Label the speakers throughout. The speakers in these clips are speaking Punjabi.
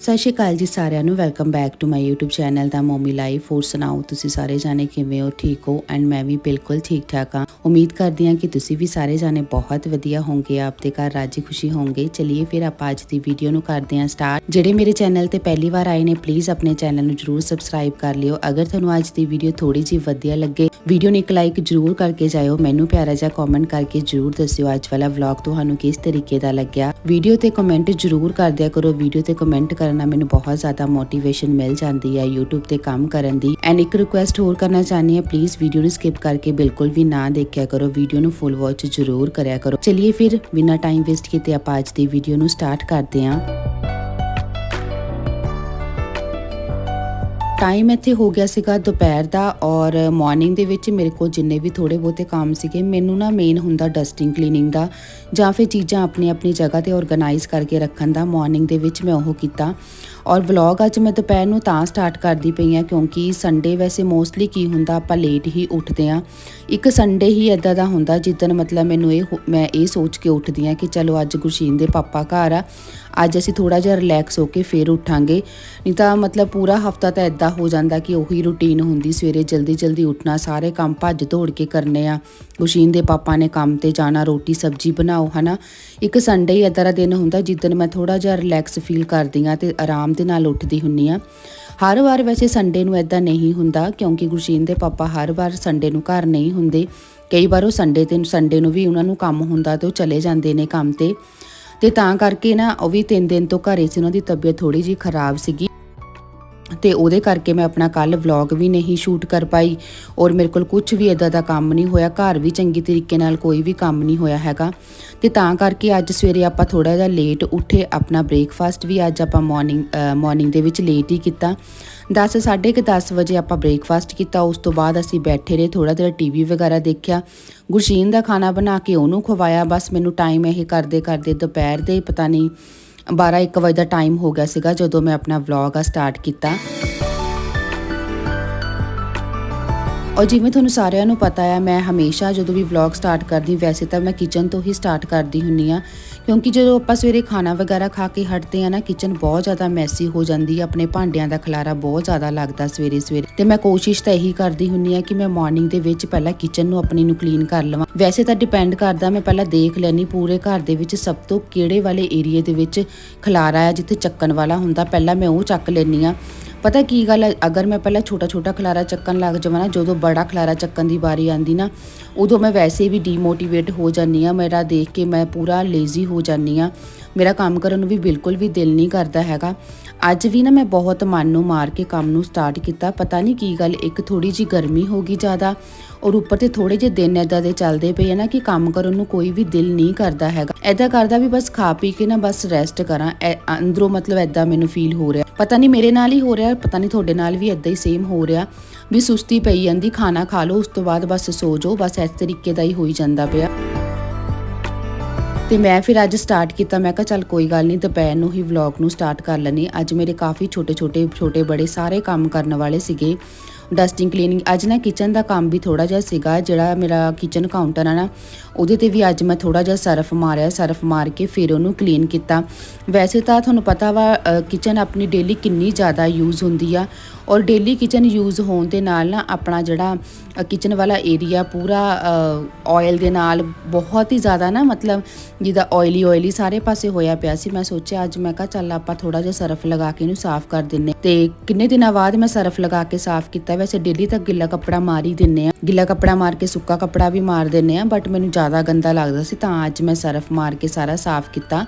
Speaker 1: ਸਤਿ ਸ਼੍ਰੀ ਅਕਾਲ ਜੀ ਸਾਰਿਆਂ ਨੂੰ। Welcome back to my YouTube channel the mommy life ਹੋਰ ਸੁਣਾਓ, ਤੁਸੀਂ ਸਾਰੇ ਜਾਣੇ ਕਿਵੇਂ ਹੋ? ਠੀਕ ਹੋ? ਐਂਡ ਮੈਂ ਵੀ ਬਿਲਕੁਲ ਠੀਕ ਠਾਕ ਹਾਂ। ਉਮੀਦ ਕਰਦੀ ਹਾਂ ਕਿ ਤੁਸੀਂ ਵੀ ਸਾਰੇ ਜਾਣੇ ਬਹੁਤ ਵਧੀਆ ਹੋਵੋਗੇ ਆਪਦੇ ਘਰ ਰਾਜੀ ਖੁਸ਼ੀ ਹੋਵੋਗੇ ਚਲਿਏ ਫਿਰ ਆਪਾਂ ਅੱਜ ਦੀ ਵੀਡੀਓ ਨੂੰ ਕਰਦੇ ਹਾਂ ਸਟਾਰਟ ਜਿਹੜੇ ਮੇਰੇ ਚੈਨਲ ਤੇ ਪਹਿਲੀ ਵਾਰ ਆਏ ਨੇ ਪਲੀਜ਼ ਆਪਣੇ ਚੈਨਲ ਨੂੰ ਜਰੂਰ ਸਬਸਕ੍ਰਾਈਬ ਕਰ ਲਿਓ। ਅਗਰ ਤੁਹਾਨੂੰ ਅੱਜ ਦੀ ਵੀਡੀਓ ਥੋੜੀ ਜਿਹੀ ਵਧੀਆ ਲੱਗੇ ਵੀਡੀਓ ਨੂੰ ਇੱਕ ਲਾਈਕ ਜਰੂਰ ਕਰਕੇ ਜਾਇਓ। ਮੈਨੂੰ ਪਿਆਰਾ ਜਿਹਾ ਕਮੈਂਟ ਕਰਕੇ ਜਰੂਰ ਦੱਸਿਓ ਅੱਜ ਵਾਲਾ ਵਲੌਗ ਤੁਹਾਨੂੰ ਕਿਸ ਤਰੀਕੇ ਦਾ ਲੱਗਿਆ। ਵੀਡੀਓ ਤੇ ਕਮੈਂਟ ਜਰੂਰ ਕਰ ਦਿਆ ਕਰੋ। ਵੀਡੀਓ ਤੇ ਕਮੈਂਟ ਕਰ ਕਰਨਾ ਮੈਨੂੰ ਬਹੁਤ ਜ਼ਿਆਦਾ ਮੋਟੀਵੇਸ਼ਨ ਮਿਲ ਜਾਂਦੀ ਹੈ YouTube ਤੇ ਕੰਮ ਕਰਨ ਦੀ। ਐਂਡ ਇੱਕ ਰਿਕੁਐਸਟ ਹੋਰ ਕਰਨਾ ਚਾਹਨੀ ਹੈ ਪਲੀਜ਼ ਵੀਡੀਓ ਨੂੰ ਸਕਿਪ ਕਰਕੇ ਬਿਲਕੁਲ ਵੀ ਨਾ ਦੇਖਿਆ ਕਰੋ। ਵੀਡੀਓ ਨੂੰ ਫੁੱਲ ਵਾਚ ਜਰੂਰ ਕਰਿਆ ਕਰੋ। ਚਲਿਏ ਫਿਰ, ਬਿਨਾਂ ਟਾਈਮ ਵੇਸਟ ਕੀਤੇ ਆਪਾਂ ਅੱਜ ਦੀ ਵੀਡੀਓ ਨੂੰ ਸਟਾਰਟ ਕਰਦੇ ਹਾਂ। ਟਾਈਮ ਇੱਥੇ ਹੋ ਗਿਆ ਸੀਗਾ ਦੁਪਹਿਰ ਦਾ ਔਰ ਮਾਰਨਿੰਗ ਦੇ ਵਿੱਚ ਮੇਰੇ ਕੋਲ ਜਿੰਨੇ ਵੀ ਥੋੜੇ ਬਹੁਤੇ ਕੰਮ ਸੀਗੇ, ਮੈਨੂੰ ਨਾ ਮੇਨ ਹੁੰਦਾ ਡਸਟਿੰਗ ਕਲੀਨਿੰਗ ਦਾ ਜਾਂ ਫਿਰ ਚੀਜ਼ਾਂ ਆਪਣੀ ਆਪਣੀ ਜਗ੍ਹਾ ਤੇ ਆਰਗੇਨਾਈਜ਼ ਕਰਕੇ ਰੱਖਣ ਦਾ ਮਾਰਨਿੰਗ ਦੇ ਵਿੱਚ ਮੈਂ ਉਹ ਕੀਤਾ। ਔਰ ਵਲੌਗ ਅੱਜ ਮੈਂ ਦੁਪਹਿਰ ਨੂੰ ਤਾਂ ਸਟਾਰਟ ਕਰਦੀ ਪਈ ਆ ਕਿਉਂਕਿ ਸੰਡੇ ਵੈਸੇ ਮੋਸਟਲੀ ਕੀ ਹੁੰਦਾ, ਆਪਾਂ ਲੇਟ ਹੀ ਉੱਠਦੇ ਆ ਇੱਕ ਸੰਡੇ ਹੀ ਇਦਾਂ ਦਾ ਹੁੰਦਾ ਜਿੱਦਨ ਮਤਲਬ ਮੈਨੂੰ ਇਹ ਹੋ- ਮੈਂ ਇਹ ਸੋਚ ਕੇ ਉੱਠਦੀ ਆ ਕਿ ਚਲੋ ਅੱਜ ਗੁਰਸ਼ੀਨ ਦੇ ਪਾਪਾ ਘਰ ਆ ਅੱਜ ਅਸੀਂ ਥੋੜਾ ਜਿਹਾ ਰਿਲੈਕਸ ਹੋ ਕੇ ਫੇਰ ਉੱਠਾਂਗੇ। ਨਹੀਂ ਤਾਂ ਮਤਲਬ ਪੂਰਾ ਹਫਤਾ ਤਾਂ ਇਦਾਂ ਹੋ ਜਾਂਦਾ ਕਿ ਉਹੀ ਰੁਟੀਨ ਹੁੰਦੀ, ਸਵੇਰੇ ਜਲਦੀ ਜਲਦੀ ਉੱਠਣਾ, ਸਾਰੇ ਕੰਮ ਭੱਜ ਦੌੜ ਕੇ ਕਰਨੇ ਆ। ਗੁਰਸ਼ੀਨ ਦੇ ਪਾਪਾ ਨੇ ਕੰਮ ਤੇ ਜਾਣਾ, ਰੋਟੀ ਸਬਜ਼ੀ ਬਣਾਓ, ਹਨਾ? ਇੱਕ ਸੰਡੇ ਹੀ ਇਦਾਂ ਦਾ ਦਿਨ ਹੁੰਦਾ ਜਿੱਦਨ ਮੈਂ ਥੋੜਾ ਜਿਹਾ ਰਿਲੈਕਸ ਫੀਲ ਕਰਦੀ ਆ ਤੇ ਆਰਾਮ ਦੇ ਨਾਲ ਉੱਠਦੀ ਹੁੰਨੀ ਆ ਹਰ ਵਾਰ ਵੈਸੇ ਸੰਡੇ ਨੂੰ ਇਦਾਂ ਨਹੀਂ ਹੁੰਦਾ ਕਿਉਂਕਿ ਗੁਰਸ਼ੀਨ ਦੇ ਪਾਪਾ ਹਰ ਵਾਰ ਸੰਡੇ ਨੂੰ ਘਰ ਨਹੀਂ ਹੁੰਦੇ। ਕਈ ਵਾਰ ਉਹ ਸੰਡੇ ਤੇ ਸੰਡੇ ਨੂੰ ਵੀ ਉਹਨਾਂ ਨੂੰ ਕੰਮ ਹੁੰਦਾ ਤੇ ਉਹ ਚਲੇ ਜਾਂਦੇ ਨੇ ਕੰਮ ਤੇ। ਤੇ ਤਾਂ ਕਰਕੇ ਨਾ ਉਹ ਵੀ ਤਿੰਨ ਦਿਨ ਤੋਂ ਘਰੇ ਸੀ, ਉਹਨਾਂ ਦੀ ਤਬੀਅਤ ਥੋੜੀ ਜੀ ਖਰਾਬ ਸੀਗੀ। ਤੇ ਉਹਦੇ ਕਰਕੇ ਮੈਂ ਆਪਣਾ ਕੱਲ ਵਲੌਗ ਵੀ ਨਹੀਂ ਸ਼ੂਟ ਕਰ ਪਾਈ ਔਰ ਮੇਰੇ ਕੋਲ ਕੁਝ ਵੀ ਇਦਾਂ ਦਾ ਕੰਮ ਨਹੀਂ ਹੋਇਆ, ਘਰ ਵੀ ਚੰਗੀ ਤਰੀਕੇ ਨਾਲ ਕੋਈ ਵੀ ਕੰਮ ਨਹੀਂ ਹੋਇਆ ਹੈਗਾ। ਤੇ ਤਾਂ ਕਰਕੇ ਅੱਜ ਸਵੇਰੇ ਆਪਾਂ ਥੋੜਾ ਜਿਹਾ ਲੇਟ ਉੱਠੇ, ਆਪਣਾ ਬ੍ਰੇਕਫਾਸਟ ਵੀ ਅੱਜ ਆਪਾਂ ਮਾਰਨਿੰਗ ਮਾਰਨਿੰਗ ਦੇ ਵਿੱਚ ਲੇਟ ਹੀ ਕੀਤਾ। 10 10:30 10 ਵਜੇ ਆਪਾਂ ਬ੍ਰੇਕਫਾਸਟ ਕੀਤਾ, ਉਸ ਤੋਂ ਬਾਅਦ ਅਸੀਂ ਬੈਠੇ ਰਹੇ ਥੋੜਾ ਜਿਹਾ ਟੀਵੀ ਵਗੈਰਾ ਦੇਖਿਆ। ਗੁਰਸ਼ੀਨ ਦਾ ਖਾਣਾ ਬਣਾ ਕੇ ਉਹਨੂੰ ਖਵਾਇਆ, ਬਸ ਮੈਨੂੰ ਟਾਈਮ ਇਹ ਕਰਦੇ ਕਰਦੇ ਦੁਪਹਿਰ ਦੇ ਪਤਾ ਨਹੀਂ 12 1 ਵਜੇ ਦਾ ਟਾਈਮ ਹੋ ਗਿਆ ਸੀਗਾ ਜਦੋਂ ਮੈਂ ਆਪਣਾ ਵਲੌਗ ਆ ਸਟਾਰਟ ਕੀਤਾ। ਔਰ ਜਿਵੇਂ ਤੁਹਾਨੂੰ ਸਾਰਿਆਂ ਨੂੰ ਪਤਾ ਹੈ ਮੈਂ ਹਮੇਸ਼ਾ ਜਦੋਂ ਵੀ ਵਲੌਗ ਸਟਾਰਟ ਕਰਦੀ, ਵੈਸੇ ਤਾਂ ਮੈਂ ਕਿਚਨ ਤੋਂ ਹੀ ਸਟਾਰਟ ਕਰਦੀ ਹੁੰਨੀ ਆ। ਕਿਉਂਕਿ ਜਦੋਂ ਆਪਾਂ ਸਵੇਰੇ ਖਾਣਾ ਵਗੈਰਾ ਖਾ ਕੇ ਹਟਦੇ ਆ ਨਾ ਕਿਚਨ ਬਹੁਤ ਜ਼ਿਆਦਾ ਮੈਸੀ ਹੋ ਜਾਂਦੀ ਹੈ ਆਪਣੇ ਭਾਂਡਿਆਂ ਦਾ ਖਲਾਰਾ ਬਹੁਤ ਜ਼ਿਆਦਾ ਲੱਗਦਾ ਸਵੇਰੇ ਸਵੇਰੇ। ਤੇ ਮੈਂ ਕੋਸ਼ਿਸ਼ ਤਾਂ ਇਹੀ ਕਰਦੀ ਹੁੰਨੀ ਆ ਕਿ ਮੈਂ ਮਾਰਨਿੰਗ ਦੇ ਵਿੱਚ ਪਹਿਲਾਂ ਕਿਚਨ ਨੂੰ ਆਪਣੀ ਨੂੰ ਕਲੀਨ ਕਰ ਲਵਾਂ। ਵੈਸੇ ਤਾਂ ਡਿਪੈਂਡ ਕਰਦਾ, ਮੈਂ ਪਹਿਲਾਂ ਦੇਖ ਲੈਣੀ ਪੂਰੇ ਘਰ ਦੇ ਵਿੱਚ ਸਭ ਤੋਂ ਕਿਹੜੇ ਵਾਲੇ ਏਰੀਏ ਦੇ ਵਿੱਚ ਖਲਾਰਾ ਹੈ ਜਿੱਥੇ ਚੱਕਣ ਵਾਲਾ ਹੁੰਦਾ, ਪਹਿਲਾਂ ਮੈਂ ਉਹ ਚੱਕ ਲੈਣੀ ਆ ਪਤਾ ਕੀ ਗੱਲ ਹੈ ਅਗਰ ਮੈਂ ਪਹਿਲਾਂ ਛੋਟਾ ਛੋਟਾ ਖਲਾਰਾ ਚੱਕਣ ਲੱਗ ਜਾਵਾਂ ਨਾ, ਜਦੋਂ ਬੜਾ ਖਲਾਰਾ ਚੱਕਣ ਦੀ ਵਾਰੀ ਆਂਦੀ ਨਾ, ਉਦੋਂ ਮੈਂ ਵੈਸੇ ਵੀ ਡੀਮੋਟੀਵੇਟ ਹੋ ਜਾਂਦੀ ਆ ਮੇਰਾ ਦੇਖ ਕੇ ਮੈਂ ਪੂਰਾ ਲੇਜ਼ੀ ਹੋ ਜਾਂਦੀ ਆ ਮੇਰਾ ਕੰਮ ਕਰਨ ਨੂੰ ਵੀ ਬਿਲਕੁਲ ਵੀ ਦਿਲ ਨਹੀਂ ਕਰਦਾ ਹੈਗਾ। ਅੱਜ ਵੀ ਨਾ ਮੈਂ ਬਹੁਤ ਮਨ ਨੂੰ ਮਾਰ ਕੇ ਕੰਮ ਨੂੰ ਸਟਾਰਟ ਕੀਤਾ। ਪਤਾ ਨਹੀਂ ਕੀ ਗੱਲ, ਇੱਕ ਥੋੜੀ ਜੀ ਗਰਮੀ ਹੋ ਗਈ ਜ਼ਿਆਦਾ। ਔਰ ਉੱਪਰ ਤੇ ਥੋੜੇ ਜਿਹੇ ਦਿਨ ਐਦਾਂ ਦੇ ਚੱਲਦੇ ਪਏ ਆ ਨਾ ਕਿ ਕੰਮ ਕਰਨ ਨੂੰ ਕੋਈ ਵੀ ਦਿਲ ਨਹੀਂ ਕਰਦਾ ਹੈਗਾ। ਐਦਾਂ ਕਰਦਾ ਵੀ ਬਸ ਖਾ ਪੀ ਕੇ ਨਾ ਬਸ ਰੈਸਟ ਕਰਾਂ। ਐ- ਅੰਦਰੋਂ ਮਤਲਬ ਐਦਾਂ ਮੈਨੂੰ ਫੀਲ ਹੋ ਰਿਹਾ। ਪਤਾ ਨਹੀਂ ਮੇਰੇ ਨਾਲ ਹੀ ਹੋ ਰਿਹਾ, ਪਤਾ ਨਹੀਂ ਤੁਹਾਡੇ ਨਾਲ ਵੀ ਐਦਾਂ ਹੀ ਸੇਮ ਹੋ ਰਿਹਾ। ਵੀ ਸੁਸਤੀ ਪਈ ਜਾਂਦੀ, ਖਾਣਾ ਖਾ ਲਓ, ਉਸ ਤੋਂ ਬਾਅਦ ਬਸ ਸੋ ਜਾਓ, ਬਸ ਇਸ ਤਰੀਕੇ ਦਾ ਹੀ ਹੋਈ ਜਾਂਦਾ ਪਿਆ। ਤੇ ਮੈਂ ਫਿਰ ਅੱਜ ਸਟਾਰਟ ਕੀਤਾ, ਮੈਂ ਕਿਹਾ ਚੱਲ ਕੋਈ ਗੱਲ ਨਹੀਂ, ਦੁਪਹਿਰ ਨੂੰ ਹੀ ਵਲੌਗ ਨੂੰ ਸਟਾਰਟ ਕਰ ਲੈਣੀ ਅੱਜ ਮੇਰੇ ਕਾਫੀ ਛੋਟੇ ਛੋਟੇ ਛੋਟੇ ਬੜੇ ਸਾਰੇ ਕੰਮ ਕਰਨ ਵਾਲੇ ਸੀਗੇ। ਡਸਟਿੰਗ ਕਲੀਨਿੰਗ ਅੱਜ ਨਾ ਕਿਚਨ ਦਾ ਕੰਮ ਵੀ ਥੋੜਾ ਜਿਹਾ ਸੀਗਾ, ਜਿਹੜਾ ਮੇਰਾ ਕਿਚਨ ਕਾਊਂਟਰ ਆ ਨਾ, ਉਹਦੇ ਤੇ ਵੀ ਅੱਜ ਮੈਂ ਥੋੜਾ ਜਿਹਾ ਸਰਫ ਮਾਰਿਆ, ਸਰਫ ਮਾਰ ਕੇ ਫਿਰ ਉਹਨੂੰ ਕਲੀਨ ਕੀਤਾ। ਵੈਸੇ ਤਾਂ ਤੁਹਾਨੂੰ ਪਤਾ ਵਾ ਕਿਚਨ ਆਪਣੀ ਡੇਲੀ ਕਿੰਨੀ ਜ਼ਿਆਦਾ ਯੂਜ਼ ਹੁੰਦੀ ਆ, ਔਰ ਡੇਲੀ ਕਿਚਨ ਯੂਜ਼ ਹੋਣ ਦੇ ਨਾਲ ਨਾ ਆਪਣਾ ਜਿਹੜਾ ਕਿਚਨ ਵਾਲਾ ਏਰੀਆ ਪੂਰਾ ਆਇਲ ਦੇ ਨਾਲ ਬਹੁਤ ਹੀ ਜ਼ਿਆਦਾ ਨਾ ਮਤਲਬ ਜਿੱਦਾਂ ਆਇਲੀ ਆਇਲੀ ਸਾਰੇ ਪਾਸੇ ਹੋਇਆ ਪਿਆ ਸੀ। ਮੈਂ ਸੋਚਿਆ, ਅੱਜ ਮੈਂ ਕਿਹਾ ਚੱਲ ਆਪਾਂ ਥੋੜਾ ਜਿਹਾ ਸਰਫ ਲਗਾ ਕੇ ਇਹਨੂੰ ਸਾਫ਼ ਕਰ ਦਿੰਨੇ ਤੇ ਕਿੰਨੇ ਦਿਨਾਂ ਬਾਅਦ ਮੈਂ ਸਰਫ ਲਗਾ ਕੇ ਸਾਫ਼ ਕੀਤਾ ਵੈਸੇ ਡੇਲੀ ਤਾਂ ਗਿੱਲਾ ਕੱਪੜਾ ਮਾਰ ਹੀ ਦਿੰਨੇ ਆ। ਗਿੱਲਾ ਕੱਪੜਾ ਮਾਰ ਕੇ ਸੁੱਕਾ ਕੱਪੜਾ ਵੀ ਮਾਰ ਦਿੰਨੇ ਆ ਬਟ ਮੈਨੂੰ ਜ਼ਿਆਦਾ ਗੰਦਾ ਲੱਗਦਾ ਸੀ ਤਾਂ ਅੱਜ ਮੈਂ ਸਰਫ ਮਾਰ ਕੇ ਸਾਰਾ ਸਾਫ਼ ਕੀਤਾ।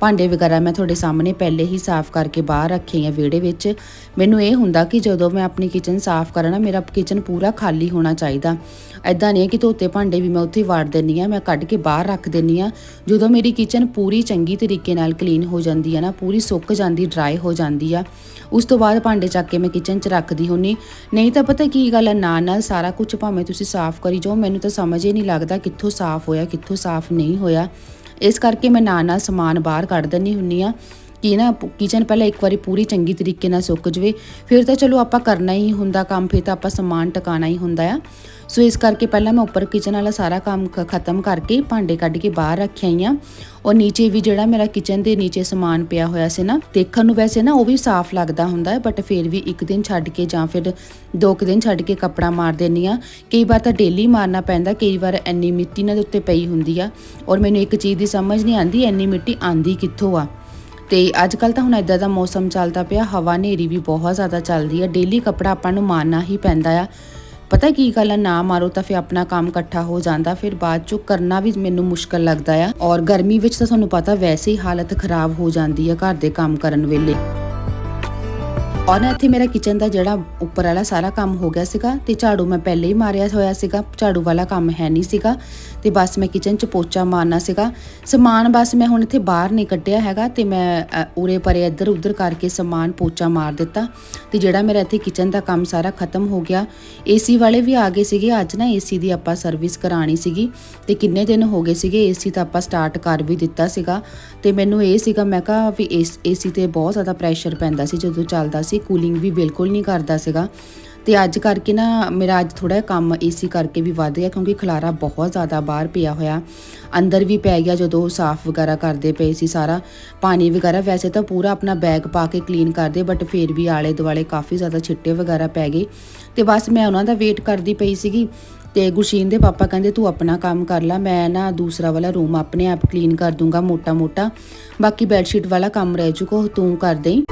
Speaker 1: ਭਾਂਡੇ ਵਗੈਰਾ ਮੈਂ ਤੁਹਾਡੇ ਸਾਹਮਣੇ ਪਹਿਲੇ ਹੀ ਸਾਫ਼ ਕਰਕੇ ਬਾਹਰ ਰੱਖੇ ਆ ਵਿਹੜੇ ਵਿੱਚ। ਮੈਨੂੰ ਇਹ ਹੁੰਦਾ ਕਿ ਜਦੋਂ ਮੈਂ ਆਪਣੀ ਕਿਚਨ ਸਾਫ਼ ਕਰਨਾ ਮੇਰਾ ਕਿਚਨ ਪੂਰਾ ਖਾਲੀ ਹੋਣਾ ਚਾਹੀਦਾ। ਐਦਾਂ ਨਹੀਂ ਕਿ ਧੋਤੇ ਭਾਂਡੇ ਵੀ ਮੈਂ ਉੱਥੇ ਹੀ ਵਾੜ ਦਿੰਨੀ ਆ ਮੈਂ ਕੱਢ ਕੇ ਬਾਹਰ ਰੱਖ ਦਿੰਨੀ ਆ ਜਦੋਂ ਮੇਰੀ ਕਿਚਨ ਪੂਰੀ ਚੰਗੀ ਤਰੀਕੇ ਨਾਲ ਕਲੀਨ ਹੋ ਜਾਂਦੀ ਆ ਨਾ, ਪੂਰੀ ਸੁੱਕ ਜਾਂਦੀ ਡਰਾਈ ਹੋ ਜਾਂਦੀ ਆ, ਉਸ ਤੋਂ ਬਾਅਦ ਭਾਂਡੇ ਚੱਕ ਕੇ ਮੈਂ ਕਿਚਨ 'ਚ ਰੱਖਦੀ ਹੁੰਨੀ ਨਹੀਂ ਤਾਂ ਪਤਾ ਕੀ ਗੱਲ ਆ, ਨਾਲ ਨਾਲ ਸਾਰਾ ਕੁਝ ਭਾਵੇਂ ਤੁਸੀਂ ਸਾਫ਼ ਕਰੀ ਜਾਓ, ਮੈਨੂੰ ਤਾਂ ਸਮਝ ਹੀ ਨਹੀਂ ਲੱਗਦਾ ਕਿੱਥੋਂ ਸਾਫ਼ ਹੋਇਆ, ਕਿੱਥੋਂ ਸਾਫ਼ ਨਹੀਂ ਹੋਇਆ। ਇਸ ਕਰਕੇ ਮੈਂ ਨਾਲ ਨਾਲ ਸਮਾਨ ਬਾਹਰ ਕੱਢ ਦਿੰਨੀ ਹੁੰਨੀ ਆ ਕਿ ਨਾ ਕਿਚਨ ਪਹਿਲਾਂ ਇੱਕ ਵਾਰੀ ਪੂਰੀ ਚੰਗੀ ਤਰੀਕੇ ਨਾਲ ਸੁੱਕ ਜਵੇ, ਫਿਰ ਤਾਂ ਚਲੋ ਆਪਾਂ ਕਰਨਾ ਹੀ ਹੁੰਦਾ ਕੰਮ, ਫਿਰ ਤਾਂ ਆਪਾਂ ਸਮਾਨ ਟਿਕਾਣਾ ਹੀ ਹੁੰਦਾ ਆ। ਸੋ ਇਸ ਕਰਕੇ ਪਹਿਲਾਂ ਮੈਂ ਉੱਪਰ ਕਿਚਨ ਵਾਲਾ ਸਾਰਾ ਕੰਮ ਖਤਮ ਕਰਕੇ ਭਾਂਡੇ ਕੱਢ ਕੇ ਬਾਹਰ ਰੱਖ ਆਈ ਹਾਂ। ਔਰ ਨੀਚੇ ਵੀ ਜਿਹੜਾ ਮੇਰਾ ਕਿਚਨ ਦੇ ਨੀਚੇ ਸਮਾਨ ਪਿਆ ਹੋਇਆ ਸੀ ਨਾ, ਦੇਖਣ ਨੂੰ ਵੈਸੇ ਨਾ ਉਹ ਵੀ ਸਾਫ਼ ਲੱਗਦਾ ਹੁੰਦਾ ਹੈ ਬਟ ਫਿਰ ਵੀ ਇੱਕ ਦਿਨ ਛੱਡ ਕੇ ਜਾਂ ਫਿਰ ਦੋ ਕੁ ਦਿਨ ਛੱਡ ਕੇ ਕੱਪੜਾ ਮਾਰ ਦਿੰਨੀ ਆ ਕਈ ਵਾਰ ਤਾਂ ਡੇਲੀ ਮਾਰਨਾ ਪੈਂਦਾ, ਕਈ ਵਾਰ ਐਨੀ ਮਿੱਟੀ ਨਾਲ ਉੱਤੇ ਪਈ ਹੁੰਦੀ ਆ। ਔਰ ਮੈਨੂੰ ਇੱਕ ਚੀਜ਼ ਦੀ ਸਮਝ ਨਹੀਂ ਆਂਦੀ ਇੰਨੀ ਮਿੱਟੀ ਆਂਦੀ ਕਿੱਥੋਂ ਆ? ਤੇ ਅੱਜ ਕੱਲ ਤਾਂ ਹੁਣ ਇਦਾਂ ਦਾ ਮੌਸਮ ਚੱਲਦਾ ਪਿਆ, ਹਵਾ ਹਨੇਰੀ ਵੀ ਬਹੁਤ ਜ਼ਿਆਦਾ ਚੱਲਦੀ ਆ। ਡੇਲੀ ਕੱਪੜਾ ਆਪਾਂ ਨੂੰ ਮਾਰਨਾ ਹੀ ਪੈਂਦਾ ਆ। ਪਤਾ ਕੀ ਗੱਲ ਆ, ਨਾ ਮਾਰੋ ਤਾਂ ਫਿਰ ਆਪਣਾ ਕੰਮ ਇਕੱਠਾ ਹੋ ਜਾਂਦਾ, ਫਿਰ ਬਾਅਦ ਚੋਂ ਕਰਨਾ ਵੀ ਮੈਨੂੰ ਮੁਸ਼ਕਲ ਲੱਗਦਾ ਆ। ਔਰ ਗਰਮੀ ਵਿੱਚ ਤਾਂ ਤੁਹਾਨੂੰ ਪਤਾ ਵੈਸੇ ਹੀ ਹਾਲਤ ਖਰਾਬ ਹੋ ਜਾਂਦੀ ਆ ਘਰ ਦੇ ਕੰਮ ਕਰਨ ਵੇਲੇ। ਔਰ ਨਾ ਇੱਥੇ ਮੇਰਾ ਕਿਚਨ ਦਾ ਜਿਹੜਾ ਉੱਪਰ ਵਾਲਾ ਸਾਰਾ ਕੰਮ ਹੋ ਗਿਆ ਸੀਗਾ, ਤੇ ਝਾੜੂ ਮੈਂ ਪਹਿਲੇ ਹੀ ਮਾਰਿਆ ਹੋਇਆ ਸੀਗਾ, ਝਾੜੂ ਵਾਲਾ ਕੰਮ ਹੈ ਨਹੀਂ ਸੀਗਾ। ਤੇ ਬਸ ਮੈਂ ਕਿਚਨ 'ਚ ਪੋਚਾ ਮਾਰਨਾ ਸੀਗਾ। ਸਮਾਨ ਬਸ ਮੈਂ ਹੁਣ ਇੱਥੇ ਬਾਹਰ ਨਹੀਂ ਕੱਢਿਆ ਹੈਗਾ ਤੇ ਮੈਂ ਉਰੇ ਪਰੇ ਇੱਧਰ ਉੱਧਰ ਕਰਕੇ ਸਮਾਨ ਪੋਚਾ ਮਾਰ ਦਿੱਤਾ। ਤੇ ਜਿਹੜਾ ਮੇਰਾ ਇੱਥੇ ਕਿਚਨ ਦਾ ਕੰਮ ਸਾਰਾ ਖਤਮ ਹੋ ਗਿਆ। ਏਸੀ ਵਾਲੇ ਵੀ ਆ ਗਏ ਸੀਗੇ, ਅੱਜ ਨਾ ਏਸੀ ਦੀ ਆਪਾਂ ਸਰਵਿਸ ਕਰਾਣੀ ਸੀਗੀ। ਤੇ ਕਿੰਨੇ ਦਿਨ ਹੋ ਗਏ ਸੀਗੇ ਏਸੀ ਤਾਂ ਆਪਾਂ ਸਟਾਰਟ ਕਰ ਵੀ ਦਿੱਤਾ ਸੀਗਾ। ਤੇ ਮੈਨੂੰ ਇਹ ਸੀਗਾ, ਮੈਂ ਕਿਹਾ ਵੀ ਏਸੀ ਤੇ ਬਹੁਤ ਜ਼ਿਆਦਾ ਪ੍ਰੈਸ਼ਰ ਪੈਂਦਾ ਸੀ ਜਦੋਂ ਚੱਲਦਾ ਸੀ ਕੂਲਿੰਗ ਵੀ ਬਿਲਕੁਲ ਨਹੀਂ ਕਰਦਾ ਸੀਗਾ। ਤੇ ਅੱਜ ਕਰਕੇ ਨਾ ਮੇਰਾ ਅੱਜ ਥੋੜਾ ਕੰਮ ਏਸੀ ਕਰਕੇ ਵੀ ਵੱਧ ਗਿਆ ਕਿਉਂਕਿ ਖਲਾਰਾ ਬਹੁਤ ਜ਼ਿਆਦਾ ਬਾਹਰ ਪਿਆ ਹੋਇਆ। ਅੰਦਰ ਵੀ ਪੈ ਗਿਆ ਜਦੋਂ ਸਾਫ਼ ਵਗੈਰਾ ਕਰਦੇ ਪਏ ਸੀ ਸਾਰਾ। ਪਾਣੀ ਵਗੈਰਾ ਵੈਸੇ ਤਾਂ ਪੂਰਾ ਆਪਣਾ ਬੈਗ ਪਾ ਕੇ ਕਲੀਨ ਕਰਦੇ ਬਟ ਫਿਰ ਵੀ ਆਲੇ ਦੁਆਲੇ ਕਾਫੀ ਜ਼ਿਆਦਾ ਛਿੱਟੇ ਵਗੈਰਾ ਪੈ ਗਏ। ਤੇ ਬਸ ਮੈਂ ਉਹਨਾਂ ਦਾ ਵੇਟ ਕਰਦੀ ਪਈ ਸੀਗੀ ਤੇ ਗੁਰਸ਼ੀਨ ਦੇ ਪਾਪਾ ਕਹਿੰਦੇ, ਤੂੰ ਆਪਣਾ ਕੰਮ ਕਰ ਲੈ, ਮੈਂ ਨਾ ਦੂਸਰਾ ਵਾਲਾ ਰੂਮ ਆਪਣੇ ਆਪ ਕਲੀਨ ਕਰ ਦੂੰਗਾ ਮੋਟਾ ਮੋਟਾ ਬਾਕੀ ਬੈੱਡ ਸ਼ੀਟ ਵਾਲਾ ਕੰਮ ਰਹਿ ਚੁੱਕੋ ਉਹ ਤੂੰ ਕਰ ਦੇਈਂ।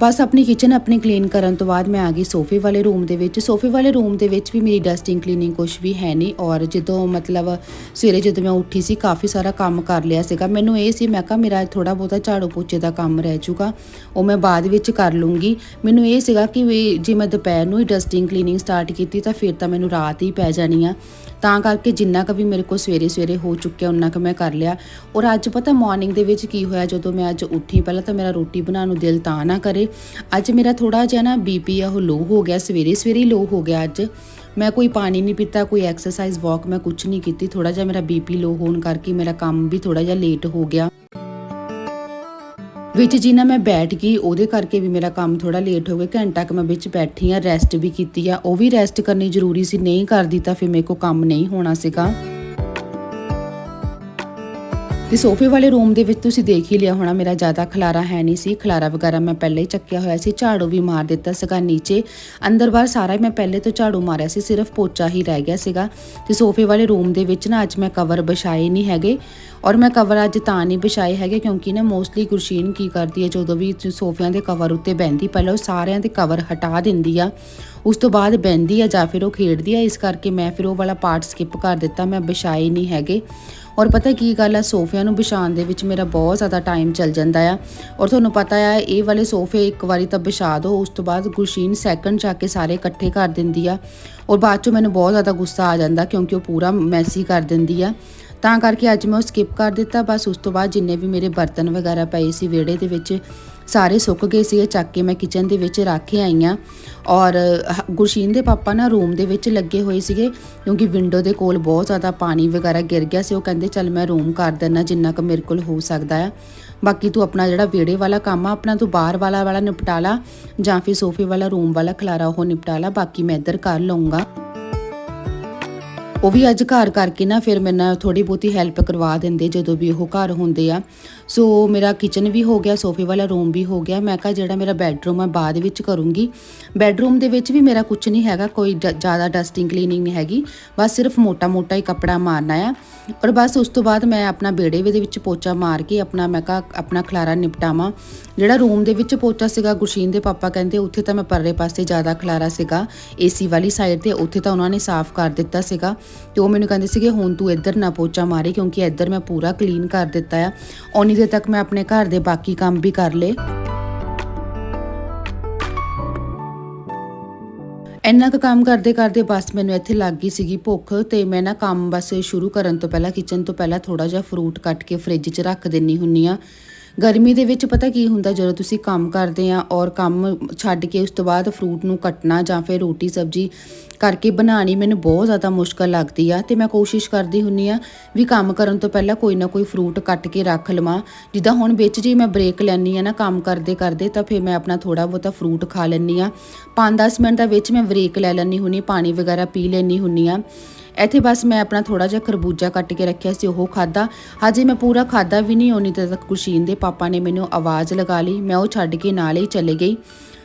Speaker 1: ਬਸ ਆਪਣੀ ਕਿਚਨ ਆਪਣੀ ਕਲੀਨ ਕਰਨ ਤੋਂ ਬਾਅਦ ਮੈਂ ਆ ਗਈ ਸੋਫੇ ਵਾਲੇ ਰੂਮ ਦੇ ਵਿੱਚ। ਸੋਫੇ ਵਾਲੇ ਰੂਮ ਦੇ ਵਿੱਚ ਵੀ ਮੇਰੀ ਡਸਟਿੰਗ ਕਲੀਨਿੰਗ ਕੁਝ ਵੀ ਹੈ ਨਹੀਂ ਔਰ ਜਦੋਂ ਮਤਲਬ ਸਵੇਰੇ ਜਦੋਂ ਮੈਂ ਉੱਠੀ ਸੀ, ਕਾਫੀ ਸਾਰਾ ਕੰਮ ਕਰ ਲਿਆ ਸੀਗਾ। ਮੈਨੂੰ ਇਹ ਸੀ, ਮੈਂ ਕਿਹਾ ਮੇਰਾ ਥੋੜਾ ਬਹੁਤਾ ਝਾੜੂ ਪੋਚੇ ਦਾ ਕੰਮ ਰਹਿ ਚੁੱਕਾ, ਉਹ ਮੈਂ ਬਾਅਦ ਵਿੱਚ ਕਰ ਲੂੰਗੀ। ਮੈਨੂੰ ਇਹ ਸੀਗਾ ਕਿ ਵੀ ਜੇ ਮੈਂ ਦੁਪਹਿਰ ਨੂੰ ਹੀ ਡਸਟਿੰਗ ਕਲੀਨਿੰਗ ਸਟਾਰਟ ਕੀਤੀ ਤਾਂ ਫਿਰ ਤਾਂ ਮੈਨੂੰ ਰਾਤ ਹੀ ਪੈ ਜਾਣੀ ਆ। ਤਾਂ ਕਰਕੇ ਜਿੰਨਾ ਕੁ ਵੀ ਮੇਰੇ ਕੋਲ ਸਵੇਰੇ ਸਵੇਰੇ ਹੋ ਚੁੱਕਿਆ, ਉਨਾ ਕੁ ਮੈਂ ਕਰ ਲਿਆ। ਔਰ ਅੱਜ ਪਤਾ ਮਾਰਨਿੰਗ ਦੇ ਵਿੱਚ ਕੀ ਹੋਇਆ, ਜਦੋਂ ਮੈਂ ਅੱਜ ਉੱਠੀ, ਪਹਿਲਾਂ ਤਾਂ ਮੇਰਾ ਰੋਟੀ ਬਣਾਉਣ ਨੂੰ ਦਿਲ ਤਾਂ ਨਾ ਕਰੇ। ਅੱਜ ਮੇਰਾ ਥੋੜਾ ਜਿਹਾ ਨਾ ਬੀਪੀ ਆ, ਉਹ ਲੋ ਹੋ ਗਿਆ, ਸਵੇਰੇ ਸਵੇਰੇ ਲੋ ਹੋ ਗਿਆ ਅੱਜ। ਮੈਂ ਕੋਈ ਪਾਣੀ ਨਹੀਂ ਪੀਤਾ, ਕੋਈ ਐਕਸਰਸਾਈਜ਼ ਵਾਕ ਮੈਂ ਕੁਝ ਨਹੀਂ ਕੀਤੀ ਥੋੜਾ ਜਿਹਾ ਮੇਰਾ ਬੀਪੀ ਲੋ ਹੋਣ ਕਰਕੇ ਮੇਰਾ ਕੰਮ ਵੀ ਥੋੜਾ ਜਿਹਾ ਲੇਟ ਹੋ ਗਿਆ। ਵਿੱਚ ਜਿੰਨਾ ਮੈਂ ਬੈਠ ਗਈ, ਉਹਦੇ ਕਰਕੇ ਵੀ ਮੇਰਾ ਕੰਮ ਥੋੜਾ ਲੇਟ ਹੋ ਗਿਆ। ਘੰਟਾ ਕੁ ਮੈਂ ਵਿੱਚ ਬੈਠੀ ਆ ਰੈਸਟ ਵੀ ਕੀਤੀ ਆ। ਉਹ ਵੀ ਰੈਸਟ ਕਰਨੀ ਜ਼ਰੂਰੀ ਸੀ, ਨਹੀਂ ਕਰਦੀ ਤਾਂ ਫਿਰ ਮੇਰੇ ਕੋ ਕੰਮ ਨਹੀਂ ਹੋਣਾ ਸੀਗਾ। ਤੇ ਸੋਫੇ ਵਾਲੇ ਰੂਮ ਦੇ ਵਿੱਚ ਤੁਸੀਂ ਦੇਖ ਹੀ ਲਿਆ ਹੋਣਾ, ਮੇਰਾ ਜ਼ਿਆਦਾ ਖਲਾਰਾ ਹੈ ਨਹੀਂ ਸੀ। ਖਲਾਰਾ ਵਗੈਰਾ ਮੈਂ ਪਹਿਲੇ ਹੀ ਚੱਕਿਆ ਹੋਇਆ ਸੀ, ਝਾੜੂ ਵੀ ਮਾਰ ਦਿੱਤਾ ਸੀਗਾ ਨੀਚੇ। ਅੰਦਰ ਬਾਹਰ ਸਾਰਾ ਹੀ ਮੈਂ ਪਹਿਲੇ ਤੋਂ ਝਾੜੂ ਮਾਰਿਆ ਸੀ, ਸਿਰਫ ਪੋਚਾ ਹੀ ਰਹਿ ਗਿਆ ਸੀਗਾ। ਤੇ ਸੋਫੇ ਵਾਲੇ ਰੂਮ ਦੇ ਵਿੱਚ ਨਾ ਅੱਜ ਮੈਂ ਕਵਰ ਵਿਛਾਏ ਨਹੀਂ ਹੈਗੇ ਔਰ ਮੈਂ ਕਵਰ ਅੱਜ ਤਾਂ ਨਹੀਂ ਵਿਛਾਏ ਹੈਗੇ ਕਿਉਂਕਿ ਨਾ ਮੋਸਟਲੀ ਗੁਰਸ਼ੀਨ ਕੀ ਕਰਦੀ ਹੈ, ਜਦੋਂ ਵੀ ਸੋਫਿਆਂ ਦੇ ਕਵਰ ਉੱਤੇ ਬੈੰਦੀ ਪਹਿਲਾਂ ਉਹ ਸਾਰਿਆਂ ਦੇ ਕਵਰ ਹਟਾ ਦਿੰਦੀ ਆ। ਉਸ ਤੋਂ ਬਾਅਦ ਬੈੰਦੀ ਆ ਜਾਂ ਫਿਰ ਉਹ ਖੇਡਦੀ ਆ, ਇਸ ਕਰਕੇ ਮੈਂ ਫਿਰ ਉਹ ਵਾਲਾ ਪਾਰਟ ਸਕਿਪ ਕਰ ਦਿੱਤਾ, ਮੈਂ ਵਿਛਾਏ ਨਹੀਂ ਹੈਗੇ। ਔਰ ਪਤਾ ਕੀ ਗੱਲ ਆ, ਸੋਫਿਆਂ ਨੂੰ ਵਿਛਾਉਣ ਦੇ ਵਿੱਚ ਮੇਰਾ ਬਹੁਤ ਜ਼ਿਆਦਾ ਟਾਈਮ ਚੱਲ ਜਾਂਦਾ ਆ। ਔਰ ਤੁਹਾਨੂੰ ਪਤਾ ਆ, ਇਹ ਵਾਲੇ ਸੋਫੇ ਇੱਕ ਵਾਰੀ ਤਾਂ ਵਿਛਾ ਦਿਓ ਉਸ ਤੋਂ ਬਾਅਦ ਗੁਰਸ਼ੀਨ ਸੈਕੰਡ ਜਾ ਕੇ ਸਾਰੇ ਇਕੱਠੇ ਕਰ ਦਿੰਦੀ ਆ। ਔਰ ਬਾਅਦ ਚੋਂ ਮੈਨੂੰ ਬਹੁਤ ਜ਼ਿਆਦਾ ਗੁੱਸਾ ਆ ਜਾਂਦਾ, ਕਿਉਂਕਿ ਉਹ ਪੂਰਾ ਮੈਸੀ ਕਰ ਦਿੰਦੀ ਆ। ਤਾਂ ਕਰਕੇ ਅੱਜ ਮੈਂ ਉਹ ਸਕਿਪ ਕਰ ਦਿੱਤਾ, ਬਸ ਉਸ ਤੋਂ ਬਾਅਦ ਜਿੰਨੇ ਵੀ ਮੇਰੇ ਬਰਤਨ ਵਗੈਰਾ ਪਏ ਸੀ ਵਿਹੜੇ ਦੇ ਵਿੱਚ ਸਾਰੇ ਸੁੱਕ ਗਏ ਸੀ ਚੱਕ ਕੇ ਮੈਂ ਕਿਚਨ ਦੇ ਵਿੱਚ ਰੱਖ ਕੇ ਆਈ ਹਾਂ। ਔਰ, ਹ- ਗੁਰਸ਼ੀਨ ਦੇ ਪਾਪਾ ਨਾ ਰੂਮ ਦੇ ਵਿੱਚ ਲੱਗੇ ਹੋਏ ਸੀਗੇ, ਕਿਉਂਕਿ ਵਿੰਡੋ ਦੇ ਕੋਲ ਬਹੁਤ ਜ਼ਿਆਦਾ ਪਾਣੀ ਵਗੈਰਾ ਗਿਰ ਗਿਆ ਸੀ। ਉਹ ਕਹਿੰਦੇ, ਚੱਲ ਮੈਂ ਰੂਮ ਕਰ ਦਿੰਦਾ, ਜਿੰਨਾ ਕੁ ਮੇਰੇ ਕੋਲ ਹੋ ਸਕਦਾ ਆ। ਬਾਕੀ ਤੂੰ ਆਪਣਾ ਜਿਹੜਾ ਵਿਹੜੇ ਵਾਲਾ ਕੰਮ ਆ, ਆਪਣਾ ਤੂੰ ਬਾਹਰ ਵਾਲਾ ਵਾਲਾ ਨਿਪਟਾ ਲਾ, ਜਾਂ ਫਿਰ ਸੋਫੇ ਵਾਲਾ ਰੂਮ ਵਾਲਾ ਖਲਾਰਾ ਉਹ ਨਿਪਟਾ ਲਾ, ਬਾਕੀ ਮੈਂ ਇੱਧਰ ਕਰ ਲਵਾਂਗਾ ਉਹ ਵੀ ਅੱਜ ਘਰ ਕਰਕੇ ਨਾ ਫਿਰ ਮੇਰੇ ਨਾਲ ਥੋੜੀ ਬਹੁਤੀ ਹੈਲਪ ਕਰਵਾ ਦਿੰਦੇ ਜਦੋਂ ਵੀ ਉਹ ਘਰ ਹੁੰਦੇ ਆ। ਸੋ ਮੇਰਾ ਕਿਚਨ ਵੀ ਹੋ ਗਿਆ ਸੋਫੇ ਵਾਲਾ ਰੂਮ ਵੀ ਹੋ ਗਿਆ। ਮੈਂ ਕਿਹਾ, ਜਿਹੜਾ ਮੇਰਾ ਬੈੱਡਰੂਮ ਹੈ ਬਾਅਦ ਵਿੱਚ ਕਰੂੰਗੀ। ਬੈੱਡਰੂਮ ਦੇ ਵਿੱਚ ਵੀ ਮੇਰਾ ਕੁਝ ਨਹੀਂ ਹੈਗਾ, ਕੋਈ ਡ- ਜ਼ਿਆਦਾ ਡਸਟਿੰਗ ਕਲੀਨਿੰਗ ਨਹੀਂ ਹੈਗੀ। ਬਸ ਸਿਰਫ ਮੋਟਾ-ਮੋਟਾ ਹੀ ਕੱਪੜਾ ਮਾਰਨਾ ਆ। ਔਰ ਬਸ ਉਸ ਤੋਂ ਬਾਅਦ ਮੈਂ ਆਪਣਾ ਬੇੜੇ ਦੇ ਵਿੱਚ ਪੋਚਾ ਮਾਰ ਕੇ ਆਪਣਾ, ਮੈਂ ਕਿਹਾ, ਆਪਣਾ ਖਲਾਰਾ ਨਿਪਟਾਵਾਂ। ਜਿਹੜਾ ਰੂਮ ਦੇ ਵਿੱਚ ਪੋਚਾ ਸੀਗਾ, ਗੁਰਸ਼ੀਨ ਦੇ ਪਾਪਾ ਕਹਿੰਦੇ, ਉੱਥੇ ਤਾਂ ਮੈਂ ਪਰਲੇ ਪਾਸੇ ਜ਼ਿਆਦਾ ਖਲਾਰਾ ਸੀਗਾ। ਏਸੀ ਵਾਲੀ ਸਾਈਡ ਤੇ, ਉੱਥੇ ਤਾਂ ਉਹਨਾਂ ਨੇ ਸਾਫ਼ ਕਰ ਦਿੱਤਾ ਸੀਗਾ। ਤੇ ਉਹ ਮੈਨੂੰ ਕਹਿੰਦੇ ਸੀਗੇ, ਹੁਣ ਤੂੰ ਇੱਧਰ ਨਾ ਪੋਚਾ ਮਾਰੇ, ਕਿਉਂਕਿ ਇੱਧਰ ਮੈਂ ਪੂਰਾ ਕਲੀਨ ਕਰ ਦਿੱਤਾ ਆ। ਓਨੀ ਦੇਰ ਤੱਕ ਮੈਂ ਆਪਣੇ ਘਰ ਦੇ ਬਾਕੀ ਕੰਮ ਵੀ ਕਰ ਲਏ। ਇੰਨਾ ਕੁ ਕੰਮ ਕਰਦੇ ਕਰਦੇ ਬਸ ਮੈਨੂੰ ਇੱਥੇ ਲੱਗ ਗਈ ਸੀਗੀ ਭੁੱਖ ਤੇ ਮੈਂ ਨਾ ਕੰਮ ਬਸ ਸ਼ੁਰੂ ਕਰਨ ਤੋਂ ਪਹਿਲਾਂ ਕਿਚਨ ਤੋਂ ਪਹਿਲਾਂ ਥੋੜਾ ਜਿਹਾ ਫਰੂਟ ਕੱਟ ਕੇ ਫ੍ਰਿਜ 'ਚ ਰੱਖ ਦਿੰਨੀ ਹੁੰਨੀ ਆ ਗਰਮੀ ਦੇ ਵਿੱਚ ਪਤਾ ਕੀ ਹੁੰਦਾ, ਜਦੋਂ ਤੁਸੀਂ ਕੰਮ ਕਰਦੇ ਆ ਔਰ ਕੰਮ ਛੱਡ ਕੇ ਉਸ ਤੋਂ ਬਾਅਦ ਫਰੂਟ ਨੂੰ ਕੱਟਣਾ ਜਾਂ ਫਿਰ ਰੋਟੀ ਸਬਜ਼ੀ ਕਰਕੇ ਬਣਾਉਣੀ ਮੈਨੂੰ ਬਹੁਤ ਜ਼ਿਆਦਾ ਮੁਸ਼ਕਲ ਲੱਗਦੀ ਆ ਤੇ ਮੈਂ ਕੋਸ਼ਿਸ਼ ਕਰਦੀ ਹੁੰਨੀ ਆ ਵੀ ਕੰਮ ਕਰਨ ਤੋਂ ਪਹਿਲਾਂ ਕੋਈ ਨਾ ਕੋਈ ਫਰੂਟ ਕੱਟ ਕੇ ਰੱਖ ਲਵਾਂ। ਜਿੱਦਾਂ ਹੁਣ ਵਿੱਚ ਜੀ ਮੈਂ ਬ੍ਰੇਕ ਲੈਣੀ ਆ ਨਾ ਕੰਮ ਕਰਦੇ ਕਰਦੇ ਤਾਂ ਫਿਰ ਮੈਂ ਆਪਣਾ ਥੋੜਾ ਬਹੁਤਾ ਫਰੂਟ ਖਾ ਲੈਣੀ ਆ। 5-10 ਮਿੰਟ ਦਾ ਵਿੱਚ ਮੈਂ ਬ੍ਰੇਕ ਲੈ ਲੈਣੀ ਹੁੰਨੀ ਪਾਣੀ ਵਗੈਰਾ ਪੀ ਲੈਣੀ ਹੁੰਨੀ ਆ। ਇੱਥੇ ਬਸ ਮੈਂ ਆਪਣਾ ਥੋੜਾ ਜਿਹਾ ਖਰਬੂਜਾ ਕੱਟ ਕੇ ਰੱਖਿਆ ਸੀ, ਉਹ ਖਾਦਾ ਹਜੇ ਮੈਂ ਪੂਰਾ ਖਾਦਾ ਵੀ ਨਹੀਂ ਹੋਣੀ ਤਦ ਤੱਕ ਕੁਸ਼ੀਨ ਦੇ ਪਾਪਾ ਨੇ ਮੈਨੂੰ ਆਵਾਜ਼ ਲਗਾ ਲਈ, ਮੈਂ ਉਹ ਛੱਡ ਕੇ ਨਾਲ ਹੀ ਚਲੇ ਗਈ।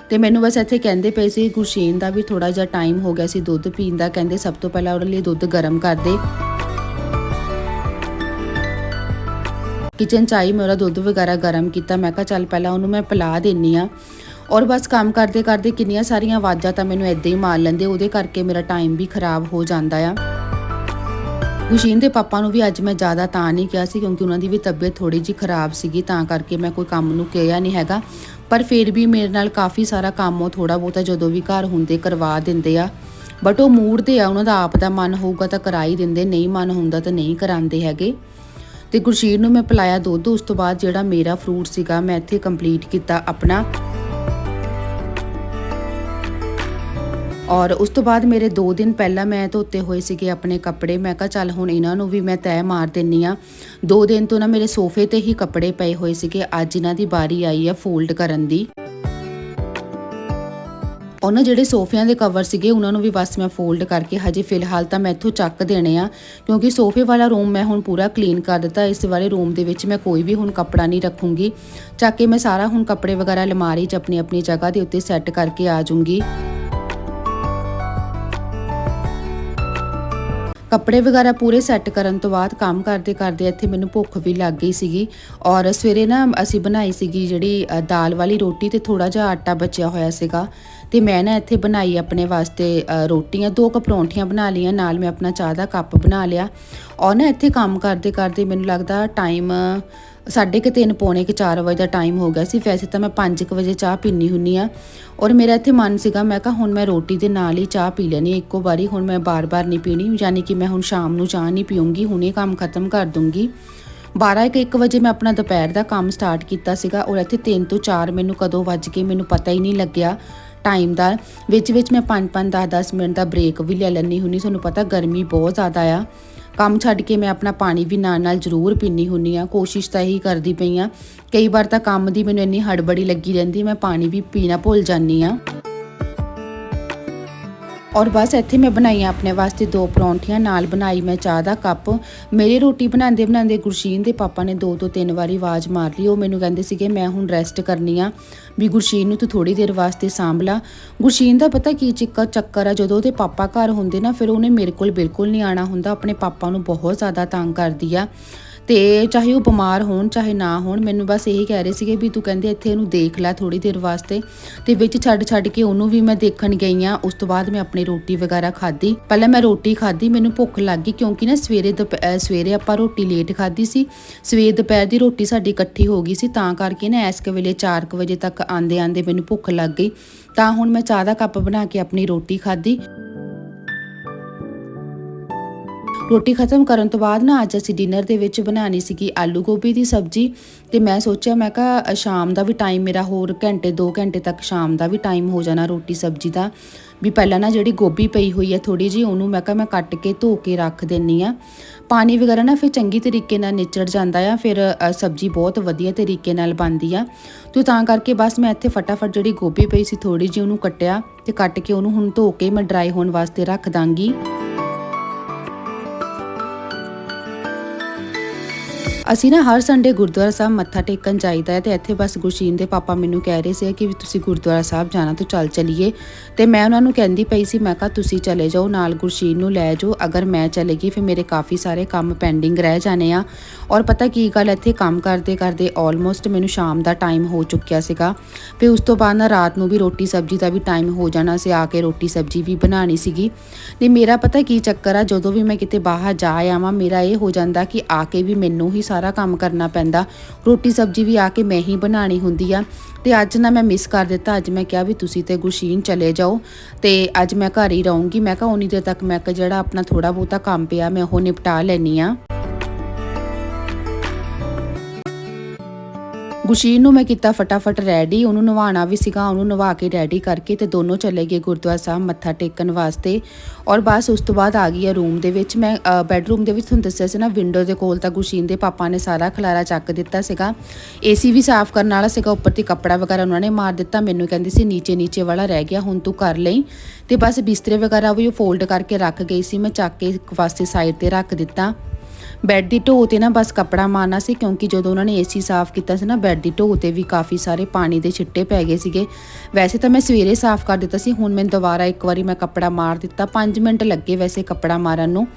Speaker 1: ਤੇ ਮੈਨੂੰ ਬਸ ਇੱਥੇ ਕਹਿੰਦੇ ਪਏ ਸੀ ਗੁਰਸ਼ੀਨ ਦਾ ਵੀ ਥੋੜਾ ਜਿਹਾ ਟਾਈਮ ਹੋ ਗਿਆ ਸੀ ਦੁੱਧ ਪੀਣ ਦਾ, ਕਹਿੰਦੇ ਸਭ ਤੋਂ ਪਹਿਲਾਂ ਉਹਦੇ ਲਈ ਦੁੱਧ ਗਰਮ ਕਰ ਦੇ। ਕਿਚਨ ਚ ਆਈ, ਮੈਂ ਉਹਦਾ ਦੁੱਧ ਵਗੈਰਾ ਗਰਮ ਕੀਤਾ, ਮੈਂ ਕਿਹਾ ਚੱਲ ਪਹਿਲਾਂ ਉਹਨੂੰ ਮੈਂ ਪਿਲਾ ਦਿੰਨੀ ਆ। ਔਰ ਬਸ ਕੰਮ ਕਰਦੇ ਕਰਦੇ ਕਿੰਨੀਆਂ ਸਾਰੀਆਂ ਆਵਾਜ਼ਾਂ ਤਾਂ ਮੈਨੂੰ ਏਦਾਂ ਹੀ ਮਾਰ ਲੈਂਦੇ, ਉਹਦੇ ਕਰਕੇ ਮੇਰਾ ਟਾਈਮ ਵੀ ਖਰਾਬ ਹੋ ਜਾਂਦਾ ਆ। ਗੁਸ਼ੀਨ ਦੇ ਪਾਪਾ ਨੂੰ ਵੀ ਅੱਜ ਮੈਂ ਜ਼ਿਆਦਾ ਤਾਂ ਨਹੀਂ ਕਿਹਾ ਸੀ ਕਿਉਂਕਿ ਉਹਨਾਂ ਦੀ ਵੀ ਤਬੀਅਤ ਥੋੜੀ ਜੀ ਖਰਾਬ ਸੀਗੀ, ਤਾਂ ਕਰਕੇ ਮੈਂ ਕੋਈ ਕੰਮ ਨੂੰ ਕਿਹਾ ਨਹੀਂ ਹੈਗਾ। ਪਰ ਫਿਰ ਵੀ ਮੇਰੇ ਨਾਲ ਕਾਫੀ ਸਾਰਾ ਕੰਮ ਉਹ ਥੋੜਾ ਬਹੁਤਾ ਜਦੋਂ ਵੀ ਘਰ ਹੁੰਦੇ ਕਰਵਾ ਦਿੰਦੇ ਆ। ਬਟ ਉਹ ਮੂਡ ਤੇ ਆ, ਉਹਨਾਂ ਦਾ ਆਪ ਦਾ ਮਨ ਹੋਊਗਾ ਤਾਂ ਕਰਾ ਹੀ ਦਿੰਦੇ, ਨਹੀਂ ਮਨ ਹੁੰਦਾ ਤਾਂ ਨਹੀਂ ਕਰਾਉਂਦੇ ਹੈਗੇ। ਤੇ ਗੁਰਸ਼ੀਰ ਨੂੰ ਮੈਂ ਪਿਲਾਇਆ ਦੁੱਧ, ਉਸ ਤੋਂ ਬਾਅਦ ਜਿਹੜਾ ਮੇਰਾ ਫਰੂਟ ਸੀਗਾ ਮੈਂ ਇੱਥੇ ਕੰਪਲੀਟ ਕੀਤਾ ਆਪਣਾ। ਔਰ ਉਸ ਤੋਂ ਬਾਅਦ ਮੇਰੇ 2 ਦਿਨ ਪਹਿਲਾਂ ਮੈਂ ਧੋਤੇ ਹੋਏ ਸੀਗੇ ਆਪਣੇ ਕੱਪੜੇ। ਮੈਂ ਕਿਹਾ, ਚੱਲ ਹੁਣ ਇਹਨਾਂ ਨੂੰ ਵੀ ਮੈਂ ਤੈਅ ਮਾਰ ਦਿੰਨੀ ਆ। 2 ਦਿਨ ਤੋਂ ਨਾ ਮੇਰੇ ਸੋਫੇ ਤੇ ਹੀ ਕੱਪੜੇ ਪਏ ਹੋਏ ਸੀਗੇ। ਅੱਜ ਇਹਨਾਂ ਦੀ ਵਾਰੀ ਆਈ ਆ ਫੋਲਡ ਕਰਨ ਦੀ। ਉਹਨਾਂ ਜਿਹੜੇ ਸੋਫਿਆਂ ਦੇ ਕਵਰ ਸੀਗੇ, ਉਹਨਾਂ ਨੂੰ ਵੀ ਬਸ ਮੈਂ ਫੋਲਡ ਕਰਕੇ ਹਜੇ ਫਿਲਹਾਲ ਤਾਂ ਮੈਂ ਇੱਥੋਂ ਚੱਕ ਦੇਣੇ ਆ। ਕਿਉਂਕਿ ਸੋਫੇ ਵਾਲਾ ਰੂਮ ਮੈਂ ਹੁਣ ਪੂਰਾ ਕਲੀਨ ਕਰ ਦਿੱਤਾ। ਇਸ ਵਾਲੇ ਰੂਮ ਦੇ ਵਿੱਚ ਮੈਂ ਕੋਈ ਵੀ ਹੁਣ ਕੱਪੜਾ ਨਹੀਂ ਰੱਖੂੰਗੀ। ਚੱਕ ਕੇ ਮੈਂ ਸਾਰਾ ਹੁਣ ਕੱਪੜੇ ਵਗੈਰਾ ਅਲਮਾਰੀ 'ਚ ਆਪਣੀ ਆਪਣੀ ਜਗ੍ਹਾ ਦੇ ਉੱਤੇ ਸੈੱਟ ਕਰਕੇ ਆ ਜਾਊਂਗੀ। ਕੱਪੜੇ ਵਗੈਰਾ ਪੂਰੇ ਸੈੱਟ ਕਰਨ ਤੋਂ ਬਾਅਦ ਕੰਮ ਕਰਦੇ ਕਰਦੇ ਇੱਥੇ ਮੈਨੂੰ ਭੁੱਖ ਵੀ ਲੱਗ ਗਈ ਸੀਗੀ। ਔਰ ਸਵੇਰੇ ਨਾ ਅਸੀਂ ਬਣਾਈ ਸੀਗੀ ਜਿਹੜੀ ਦਾਲ ਵਾਲੀ ਰੋਟੀ ਤੇ ਥੋੜਾ ਜਿਹਾ ਆਟਾ ਬਚਿਆ ਹੋਇਆ ਸੀਗਾ। ਤੇ ਮੈਂ ਨਾ ਇੱਥੇ ਬਣਾਈ ਆਪਣੇ ਵਾਸਤੇ ਰੋਟੀਆਂ, ਦੋ ਕੁ ਪਰੌਂਠੀਆਂ ਬਣਾ ਲਈਆਂ, ਨਾਲ ਮੈਂ ਆਪਣਾ ਚਾਹ ਦਾ ਕੱਪ ਬਣਾ ਲਿਆ। ਔਰ ਨਾ ਇੱਥੇ ਕੰਮ ਕਰਦੇ ਕਰਦੇ ਮੈਨੂੰ ਲੱਗਦਾ ਟਾਈਮ ਸਾਢੇ ਕੁ ਤਿੰਨ, ਪੌਣੇ ਕੁ 4 ਵਜੇ ਦਾ ਟਾਈਮ ਹੋ ਗਿਆ ਸੀ। ਵੈਸੇ ਤਾਂ ਮੈਂ 5 ਕੁ ਵਜੇ ਚਾਹ ਪੀਣੀ ਹੁੰਨੀ ਆ ਔਰ ਮੇਰਾ ਇੱਥੇ ਮਨ ਸੀਗਾ, ਮੈਂ ਕਿਹਾ ਹੁਣ ਮੈਂ ਰੋਟੀ ਦੇ ਨਾਲ ਹੀ ਚਾਹ ਪੀ ਲੈਣੀ ਇੱਕੋ ਵਾਰੀ। ਹੁਣ ਮੈਂ ਬਾਰ-ਬਾਰ ਨਹੀਂ ਪੀਣੀ, ਯਾਨੀ ਕਿ ਮੈਂ ਹੁਣ ਸ਼ਾਮ ਨੂੰ ਚਾਹ ਨਹੀਂ ਪੀਉਂਗੀ ਹੁਣੇ ਕੰਮ ਖਤਮ ਕਰ ਦੂੰਗੀ 12 ਇੱਕ 1 ਵਜੇ ਮੈਂ ਆਪਣਾ ਦੁਪਹਿਰ ਦਾ ਕੰਮ ਸਟਾਰਟ ਕੀਤਾ ਸੀਗਾ ਔਰ ਇੱਥੇ 3 ਤੋਂ 4 ਮੈਨੂੰ ਕਦੋਂ ਵੱਜ ਗਏ ਮੈਨੂੰ ਪਤਾ ਹੀ ਨਹੀਂ ਲੱਗਿਆ ਟਾਈਮ ਦਾ। ਵਿੱਚ ਵਿੱਚ ਮੈਂ 5-5 10-10 ਮਿੰਟ ਦਾ ਬ੍ਰੇਕ ਵੀ ਲੈ ਲੈਣੀ ਹੁੰਨੀ ਤੁਹਾਨੂੰ ਪਤਾ ਗਰਮੀ ਬਹੁਤ ਜ਼ਿਆਦਾ ਆ। ਕੰਮ ਛੱਡ ਕੇ ਮੈਂ ਆਪਣਾ ਪਾਣੀ ਵੀ ਨਾਲ ਨਾਲ ਜ਼ਰੂਰ ਪੀਣੀ ਹੁੰਨੀ ਆ ਕੋਸ਼ਿਸ਼ ਤਾਂ ਇਹੀ ਕਰਦੀ ਪਈ ਆ ਕਈ ਵਾਰ ਤਾਂ ਕੰਮ ਦੀ ਮੈਨੂੰ ਇੰਨੀ ਹੜਬੜੀ ਲੱਗੀ ਰਹਿੰਦੀ, ਮੈਂ ਪਾਣੀ ਵੀ ਪੀਣਾ ਭੁੱਲ ਜਾਂਦੀ ਆ ਔਰ ਬਸ ਇੱਥੇ ਮੈਂ ਬਣਾਈਆਂ ਆਪਣੇ ਵਾਸਤੇ ਦੋ ਪਰੌਂਠੀਆਂ, ਨਾਲ ਬਣਾਈ ਮੈਂ ਚਾਹ ਦਾ ਕੱਪ। ਮੇਰੇ ਰੋਟੀ ਬਣਾਉਂਦੇ ਬਣਾਉਂਦੇ ਗੁਰਸ਼ੀਨ ਦੇ ਪਾਪਾ ਨੇ ਦੋ ਤੋਂ ਤਿੰਨ ਵਾਰੀ ਆਵਾਜ਼ ਮਾਰ ਲਈ। ਉਹ ਮੈਨੂੰ ਕਹਿੰਦੇ ਸੀਗੇ, ਮੈਂ ਹੁਣ ਰੈਸਟ ਕਰਨੀ ਆ, ਵੀ ਗੁਰਸ਼ੀਨ ਨੂੰ ਤੂੰ ਥੋੜੀ ਦੇਰ ਵਾਸਤੇ ਸਾਂਭ ਲਾ। ਗੁਰਸ਼ੀਨ ਦਾ ਪਤਾ ਕੀ ਚੱਕਰ ਚੱਕਰ ਆ, ਜਦੋਂ ਉਹਦੇ ਪਾਪਾ ਘਰ ਹੁੰਦੇ ਨਾ, ਫਿਰ ਉਹਨੇ ਮੇਰੇ ਕੋਲ ਬਿਲਕੁਲ ਨਹੀਂ ਆਣਾ ਹੁੰਦਾ। ਆਪਣੇ ਪਾਪਾ ਨੂੰ ਬਹੁਤ ਜ਼ਿਆਦਾ ਤੰਗ ਕਰਦੀ ਆ। ਤੇ ਚਾਹੇ ਉਹ ਬਿਮਾਰ ਹੋਣ, ਚਾਹੇ ਨਾ ਹੋਣ, ਮੈਨੂੰ ਬਸ ਇਹੀ ਕਹਿ ਰਹੇ ਸੀਗੇ ਵੀ ਤੂੰ ਕਹਿੰਦੇ ਇੱਥੇ ਇਹਨੂੰ ਦੇਖ ਲੈ ਥੋੜੀ ਦੇਰ ਵਾਸਤੇ ਤੇ ਵਿੱਚ ਛੱਡ ਛੱਡ ਕੇ ਉਹਨੂੰ ਵੀ ਮੈਂ ਦੇਖਣ ਗਈ ਆ। ਉਸ ਤੋਂ ਬਾਅਦ ਮੈਂ ਆਪਣੀ ਰੋਟੀ ਵਗੈਰਾ ਖਾਧੀ। ਪਹਿਲਾਂ ਮੈਂ ਰੋਟੀ ਖਾਧੀ, ਮੈਨੂੰ ਭੁੱਖ ਲੱਗ ਗਈ ਕਿਉਂਕਿ ਨਾ ਸਵੇਰੇ ਦੁਪ- ਸਵੇਰੇ ਆਪਾਂ ਰੋਟੀ ਲੇਟ ਖਾਧੀ ਸੀ। ਸਵੇਰ ਦੁਪਹਿਰ ਦੀ ਰੋਟੀ ਸਾਡੀ ਇਕੱਠੀ ਹੋ ਗਈ ਸੀ, ਤਾਂ ਕਰਕੇ ਨਾ ਇਸ ਕੁ ਵੇਲੇ 4 ਵਜੇ ਤੱਕ ਆਂਦੇ ਆਂਦੇ ਮੈਨੂੰ ਭੁੱਖ ਲੱਗ ਗਈ। ਤਾਂ ਹੁਣ ਮੈਂ ਚਾਹ ਦਾ ਕੱਪ ਬਣਾ ਕੇ ਆਪਣੀ ਰੋਟੀ ਖਾਧੀ। ਰੋਟੀ ਖਤਮ ਕਰਨ ਤੋਂ ਬਾਅਦ ਨਾ ਅੱਜ ਅਸੀਂ ਡਿਨਰ ਦੇ ਵਿੱਚ ਬਣਾਣੀ ਸੀਗੀ ਆਲੂ ਗੋਭੀ ਦੀ ਸਬਜ਼ੀ ਤੇ ਮੈਂ ਸੋਚਿਆ, ਮੈਂ ਕਿਹਾ ਸ਼ਾਮ ਦਾ ਵੀ ਟਾਈਮ ਮੇਰਾ ਹੋਰ ਘੰਟੇ 2 ਘੰਟੇ ਤੱਕ ਸ਼ਾਮ ਦਾ ਵੀ ਟਾਈਮ ਹੋ ਜਾਣਾ ਰੋਟੀ ਸਬਜ਼ੀ ਦਾ। ਵੀ ਪਹਿਲਾਂ ਨਾ ਜਿਹੜੀ ਗੋਭੀ ਪਈ ਹੋਈ ਹੈ ਥੋੜੀ ਜੀ ਉਹਨੂੰ ਮੈਂ ਕਿਹਾ ਮੈਂ ਕੱਟ ਕੇ ਧੋ ਕੇ ਰੱਖ ਦਿੰਨੀ ਆ। ਪਾਣੀ ਵਗੈਰਾ ਨਾ ਫਿਰ ਚੰਗੀ ਤਰੀਕੇ ਨਾਲ ਨਿਚੜ ਜਾਂਦਾ ਆ, ਫਿਰ ਸਬਜ਼ੀ ਬਹੁਤ ਵਧੀਆ ਤਰੀਕੇ ਨਾਲ ਬਣਦੀ ਆ। ਤੇ ਤਾਂ ਕਰਕੇ ਬਸ ਮੈਂ ਇੱਥੇ ਫਟਾਫਟ ਜਿਹੜੀ ਗੋਭੀ ਪਈ ਸੀ ਥੋੜੀ ਜੀ ਉਹਨੂੰ ਕੱਟਿਆ ਤੇ ਕੱਟ ਕੇ ਉਹਨੂੰ ਹੁਣ ਧੋ ਕੇ ਮੈਂ ਡਰਾਈ ਹੋਣ ਵਾਸਤੇ ਰੱਖ ਦਾਂਗੀ। ਅਸੀਂ ਨਾ ਹਰ ਸੰਡੇ ਗੁਰਦੁਆਰਾ ਸਾਹਿਬ ਮੱਥਾ ਟੇਕਣ ਜਾਈਦਾ ਹੈ ਤੇ ਇੱਥੇ ਬਸ ਗੁਰਸ਼ੀਨ ਦੇ ਪਾਪਾ ਮੈਨੂੰ ਕਹਿ ਰਹੇ ਸੀ ਕਿ ਵੀ ਤੁਸੀਂ ਗੁਰਦੁਆਰਾ ਸਾਹਿਬ ਜਾਣਾ ਤਾਂ ਚੱਲ ਚਲੀਏ। ਤੇ ਮੈਂ ਉਹਨਾਂ ਨੂੰ ਕਹਿੰਦੀ ਪਈ ਸੀ, ਮੈਂ ਕਿਹਾ ਤੁਸੀਂ ਚਲੇ ਜਾਓ, ਨਾਲ ਗੁਰਸ਼ੀਨ ਨੂੰ ਲੈ ਜਾਓ। ਅਗਰ ਮੈਂ ਚਲੇ ਗਈ ਫਿਰ ਮੇਰੇ ਕਾਫੀ ਸਾਰੇ ਕੰਮ ਪੈਂਡਿੰਗ ਰਹਿ ਜਾਣੇ ਆ। ਔਰ ਪਤਾ ਕੀ ਗੱਲ, ਇੱਥੇ ਕੰਮ ਕਰਦੇ ਕਰਦੇ ਆਲਮੋਸਟ ਮੈਨੂੰ ਸ਼ਾਮ ਦਾ ਟਾਈਮ ਹੋ ਚੁੱਕਿਆ ਸੀਗਾ। ਫਿਰ ਉਸ ਤੋਂ ਬਾਅਦ ਨਾ ਰਾਤ ਨੂੰ ਵੀ ਰੋਟੀ ਸਬਜ਼ੀ ਦਾ ਵੀ ਟਾਈਮ ਹੋ ਜਾਣਾ ਸੀ, ਆ ਕੇ ਰੋਟੀ ਸਬਜ਼ੀ ਵੀ ਬਣਾਣੀ ਸੀਗੀ। ਤੇ ਮੇਰਾ ਪਤਾ ਕੀ ਚੱਕਰ ਆ, ਜਦੋਂ ਵੀ ਮੈਂ ਕਿਤੇ ਬਾਹਰ ਜਾ ਆਵਾਂ, ਮੇਰਾ ਇਹ ਹੋ ਜਾਂਦਾ ਕਿ ਆ ਕੇ ਵੀ ਮੈਨੂੰ ਹੀ ਸਾਰਾ ਕੰਮ ਕਰਨਾ ਪੈਂਦਾ। ਰੋਟੀ ਸਬਜ਼ੀ ਵੀ ਆ ਕੇ ਮੈਂ ਹੀ ਬਣਾਣੀ ਹੁੰਦੀ ਆ। ਤੇ ਅੱਜ ਨਾ ਮੈਂ ਮਿਸ ਕਰ ਦਿੱਤਾ। ਅੱਜ ਮੈਂ ਕਿਹਾ ਵੀ ਤੁਸੀਂ ਤੇ ਗੁਸ਼ੀਨ ਚਲੇ ਜਾਓ। ਤੇ ਅੱਜ ਮੈਂ ਘਰ ਹੀ ਰਹੂੰਗੀ। ਮੈਂ ਕਿਹਾ ਉਨੀ ਦੇਰ ਤੱਕ ਮੈਂ ਕਿਹਾ ਜਿਹੜਾ ਆਪਣਾ ਥੋੜਾ ਬਹੁਤਾ ਕੰਮ ਪਿਆ, ਮੈਂ ਉਹ ਨਿਪਟਾ ਲੈਣੀ ਆ ਗੁਸ਼ੀਨ ਨੂੰ ਮੈਂ ਕੀਤਾ ਫਟਾਫਟ ਰੈਡੀ, ਉਹਨੂੰ ਨਵਾਉਣਾ ਵੀ ਸੀਗਾ, ਉਹਨੂੰ ਨਵਾ ਕੇ ਰੈਡੀ ਕਰਕੇ ਤੇ ਦੋਨੋਂ ਚਲੇ ਗਏ ਗੁਰਦੁਆਰਾ ਸਾਹਿਬ ਮੱਥਾ ਟੇਕਣ ਵਾਸਤੇ। ਔਰ ਬਸ ਉਸ ਤੋਂ ਬਾਅਦ ਆ ਗਈ ਆ ਰੂਮ ਦੇ ਵਿੱਚ। ਮੈਂ ਬੈੱਡਰੂਮ ਦੇ ਵਿੱਚ ਤੁਹਾਨੂੰ ਦੱਸਿਆ ਸੀ ਨਾ ਵਿੰਡੋ ਦੇ ਕੋਲ ਤਾਂ ਗੁਸ਼ੀਨ ਦੇ ਪਾਪਾ ਨੇ ਸਾਰਾ ਖਲਾਰਾ ਚੱਕ ਦਿੱਤਾ ਸੀਗਾ। ਏਸੀ ਵੀ ਸਾਫ਼ ਕਰਨ ਵਾਲਾ ਸੀਗਾ, ਉੱਪਰ ਤੇ ਕੱਪੜਾ ਵਗੈਰਾ ਉਹਨਾਂ ਨੇ ਮਾਰ ਦਿੱਤਾ। ਮੈਨੂੰ ਕਹਿੰਦੀ ਸੀ ਨੀਚੇ ਨੀਚੇ ਵਾਲਾ ਰਹਿ ਗਿਆ, ਹੁਣ ਤੂੰ ਕਰ ਲਈ। ਤੇ ਬਸ ਬਿਸਤਰੇ ਵਗੈਰਾ ਵੀ ਉਹ ਫੋਲਡ ਕਰਕੇ ਰੱਖ ਗਈ ਸੀ। ਮੈਂ ਚੱਕ ਕੇ ਇੱਕ ਪਾਸੇ ਸਾਈਡ ਤੇ ਰੱਖ ਦਿੱਤਾ। ਬੈੱਡ ਦੀ ਢੋ ਤੇ ਨਾ ਬਸ ਕੱਪੜਾ ਮਾਰਨਾ ਸੀ, ਕਿਉਂਕਿ ਜਦੋਂ ਉਹਨਾਂ ਨੇ ਏਸੀ ਸਾਫ਼ ਕੀਤਾ ਸੀ ਨਾ, ਬੈੱਡ ਦੀ ਢੋ ਤੇ ਵੀ ਕਾਫੀ ਸਾਰੇ ਪਾਣੀ ਦੇ ਛਿੱਟੇ ਪੈ ਗਏ ਸੀਗੇ। ਵੈਸੇ ਤਾਂ ਮੈਂ ਸਵੇਰੇ ਸਾਫ਼ ਕਰ ਦਿੱਤਾ ਸੀ, ਹੁਣ ਮੈਂ ਦੁਬਾਰਾ ਇੱਕ ਵਾਰੀ ਮੈਂ ਕੱਪੜਾ ਮਾਰ ਦਿੱਤਾ। 5 ਮਿੰਟ ਲੱਗੇ ਵੈਸੇ ਕੱਪੜਾ ਮਾਰਨ ਨੂੰ।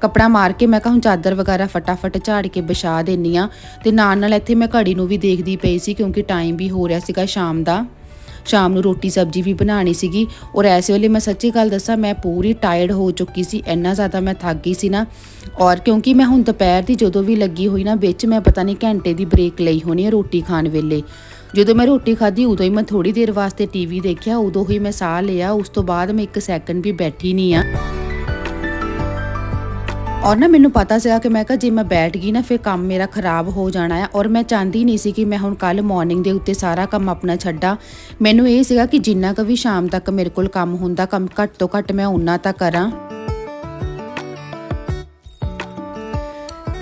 Speaker 1: ਕੱਪੜਾ ਮਾਰ ਕੇ ਮੈਂ ਕਿਹਾ, ਹੁਣ ਚਾਦਰ ਵਗੈਰਾ ਫਟਾਫਟ ਝਾੜ ਕੇ ਵਿਛਾ ਦੇਣੀ ਆ। ਤੇ ਨਾਲ ਨਾਲ ਇੱਥੇ ਮੈਂ ਘੜੀ ਨੂੰ ਵੀ ਦੇਖਦੀ ਪਈ ਸੀ, ਕਿਉਂਕਿ ਟਾਈਮ ਵੀ ਹੋ ਰਿਹਾ ਸੀਗਾ ਸ਼ਾਮ ਦਾ। ਸ਼ਾਮ ਨੂੰ ਰੋਟੀ ਸਬਜ਼ੀ ਵੀ ਬਣਾਣੀ ਸੀਗੀ। ਔਰ ਐਸੇ ਵੇਲੇ ਮੈਂ ਸੱਚੀ ਗੱਲ ਦੱਸਾਂ, ਮੈਂ ਪੂਰੀ ਟਾਇਰਡ ਹੋ ਚੁੱਕੀ ਸੀ, ਇੰਨਾ ਜ਼ਿਆਦਾ ਮੈਂ ਥੱਕ ਗਈ ਸੀ ਨਾ। ਔਰ ਕਿਉਂਕਿ ਮੈਂ ਹੁਣ ਦੁਪਹਿਰ ਦੀ ਜਦੋਂ ਵੀ ਲੱਗੀ ਹੋਈ ਨਾ, ਵਿੱਚ ਮੈਂ ਪਤਾ ਨਹੀਂ ਘੰਟੇ ਦੀ ਬ੍ਰੇਕ ਲਈ ਹੋਣੀ ਹੈ ਰੋਟੀ ਖਾਣ ਵੇਲੇ। ਜਦੋਂ ਮੈਂ ਰੋਟੀ ਖਾਧੀ, ਉਦੋਂ ਹੀ ਮੈਂ ਥੋੜੀ ਦੇਰ ਵਾਸਤੇ ਟੀਵੀ ਦੇਖਿਆ, ਉਦੋਂ ਹੀ ਮੈਂ ਸਾਹ ਲਿਆ, ਉਸ ਤੋਂ ਬਾਅਦ ਮੈਂ ਇੱਕ ਸੈਕਿੰਡ ਵੀ ਬੈਠੀ ਨਹੀਂ ਆ। ਔਰ ਨਾ ਮੈਨੂੰ ਪਤਾ ਸੀਗਾ ਕਿ ਮੈਂ ਕਿਹਾ ਜੇ ਮੈਂ ਬੈਠ ਗਈ ਨਾ, ਫਿਰ ਕੰਮ ਮੇਰਾ ਖਰਾਬ ਹੋ ਜਾਣਾ ਹੈ ਔਰ ਮੈਂ ਚਾਹੁੰਦੀ ਨਹੀਂ ਸੀ ਕਿ ਮੈਂ ਹੁਣ ਕੱਲ ਮਾਰਨਿੰਗ ਦੇ ਉੱਤੇ ਸਾਰਾ ਕੰਮ ਆਪਣਾ ਛੱਡਾਂ। ਮੈਨੂੰ ਇਹ ਸੀਗਾ ਕਿ ਜਿੰਨਾ ਕੁ ਵੀ ਸ਼ਾਮ ਤੱਕ ਮੇਰੇ ਕੋਲ ਕੰਮ ਹੁੰਦਾ, ਕੰਮ ਘੱਟ ਤੋਂ ਘੱਟ ਮੈਂ ਉਨਾ ਤਾਂ ਕਰਾਂ।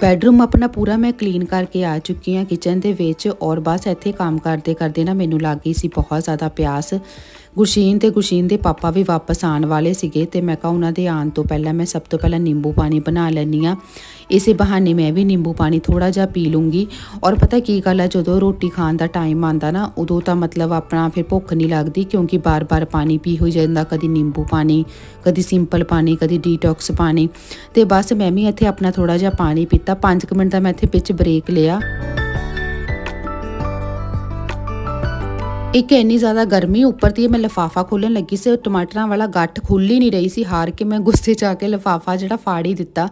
Speaker 1: ਬੈਡਰੂਮ ਆਪਣਾ ਪੂਰਾ ਮੈਂ ਕਲੀਨ ਕਰਕੇ ਆ ਚੁੱਕੀ ਹਾਂ ਕਿਚਨ ਦੇ ਵਿੱਚ ਔਰ ਬਸ ਇੱਥੇ ਕੰਮ ਕਰਦੇ ਕਰਦੇ ਨਾ ਮੈਨੂੰ ਲੱਗ ਗਈ ਸੀ ਬਹੁਤ ਜ਼ਿਆਦਾ ਪਿਆਸ। ਗੁਰਸ਼ੀਨ ਤੇ ਗੁਰਸ਼ੀਨ ਦੇ ਪਾਪਾ ਵੀ ਵਾਪਸ ਆਉਣ ਵਾਲੇ ਸੀਗੇ ਤੇ ਮੈਂ ਕਿਹਾ ਉਹਨਾਂ ਦੇ ਆਉਣ ਤੋਂ ਪਹਿਲਾਂ ਮੈਂ ਸਭ ਤੋਂ ਪਹਿਲਾਂ ਨਿੰਬੂ ਪਾਣੀ ਬਣਾ ਲੈਣੀ ਆ ਇਸੇ ਬਹਾਨੇ ਮੈਂ ਵੀ ਨਿੰਬੂ ਪਾਣੀ ਥੋੜਾ ਜਿਹਾ ਪੀ ਲੂੰਗੀ। ਔਰ ਪਤਾ ਕੀ ਗੱਲ ਆ, ਜਦੋਂ ਰੋਟੀ ਖਾਣ ਦਾ ਟਾਈਮ ਆਂਦਾ ਨਾ, ਉਦੋਂ ਤਾਂ ਮਤਲਬ ਆਪਣਾ ਫਿਰ ਭੁੱਖ ਨਹੀਂ ਲੱਗਦੀ ਕਿਉਂਕਿ ਬਾਰ-ਬਾਰ ਪਾਣੀ ਪੀ ਹੋ ਜਾਂਦਾ, ਕਦੀ ਨਿੰਬੂ ਪਾਣੀ, ਕਦੀ ਸਿੰਪਲ ਪਾਣੀ, ਕਦੀ ਡੀਟੌਕਸ ਪਾਣੀ। ਤੇ ਬਸ ਮੈਂ ਵੀ ਇੱਥੇ ਆਪਣਾ ਥੋੜਾ ਜਿਹਾ ਪਾਣੀ ਪੀਤਾ। 5 ਮਿੰਟ ਦਾ ਮੈਂ ਇੱਥੇ ਵਿੱਚ ਬ੍ਰੇਕ ਲਿਆ। ਇੱਕ ਇੰਨੀ ਜ਼ਿਆਦਾ ਗਰਮੀ ਉੱਪਰ ਦੀ ਮੈਂ ਲਫਾਫਾ ਖੋਲਣ ਲੱਗੀ ਸੀ, ਉਹ ਟਮਾਟਰਾਂ ਵਾਲਾ ਗੱਠ ਖੁੱਲ ਹੀ ਨਹੀਂ ਰਹੀ ਸੀ, ਹਾਰ ਕੇ ਮੈਂ ਗੁੱਸੇ 'ਚ ਆ ਕੇ ਲਫਾਫਾ ਜਿਹੜਾ ਫਾੜ ਹੀ ਦਿੱਤਾ।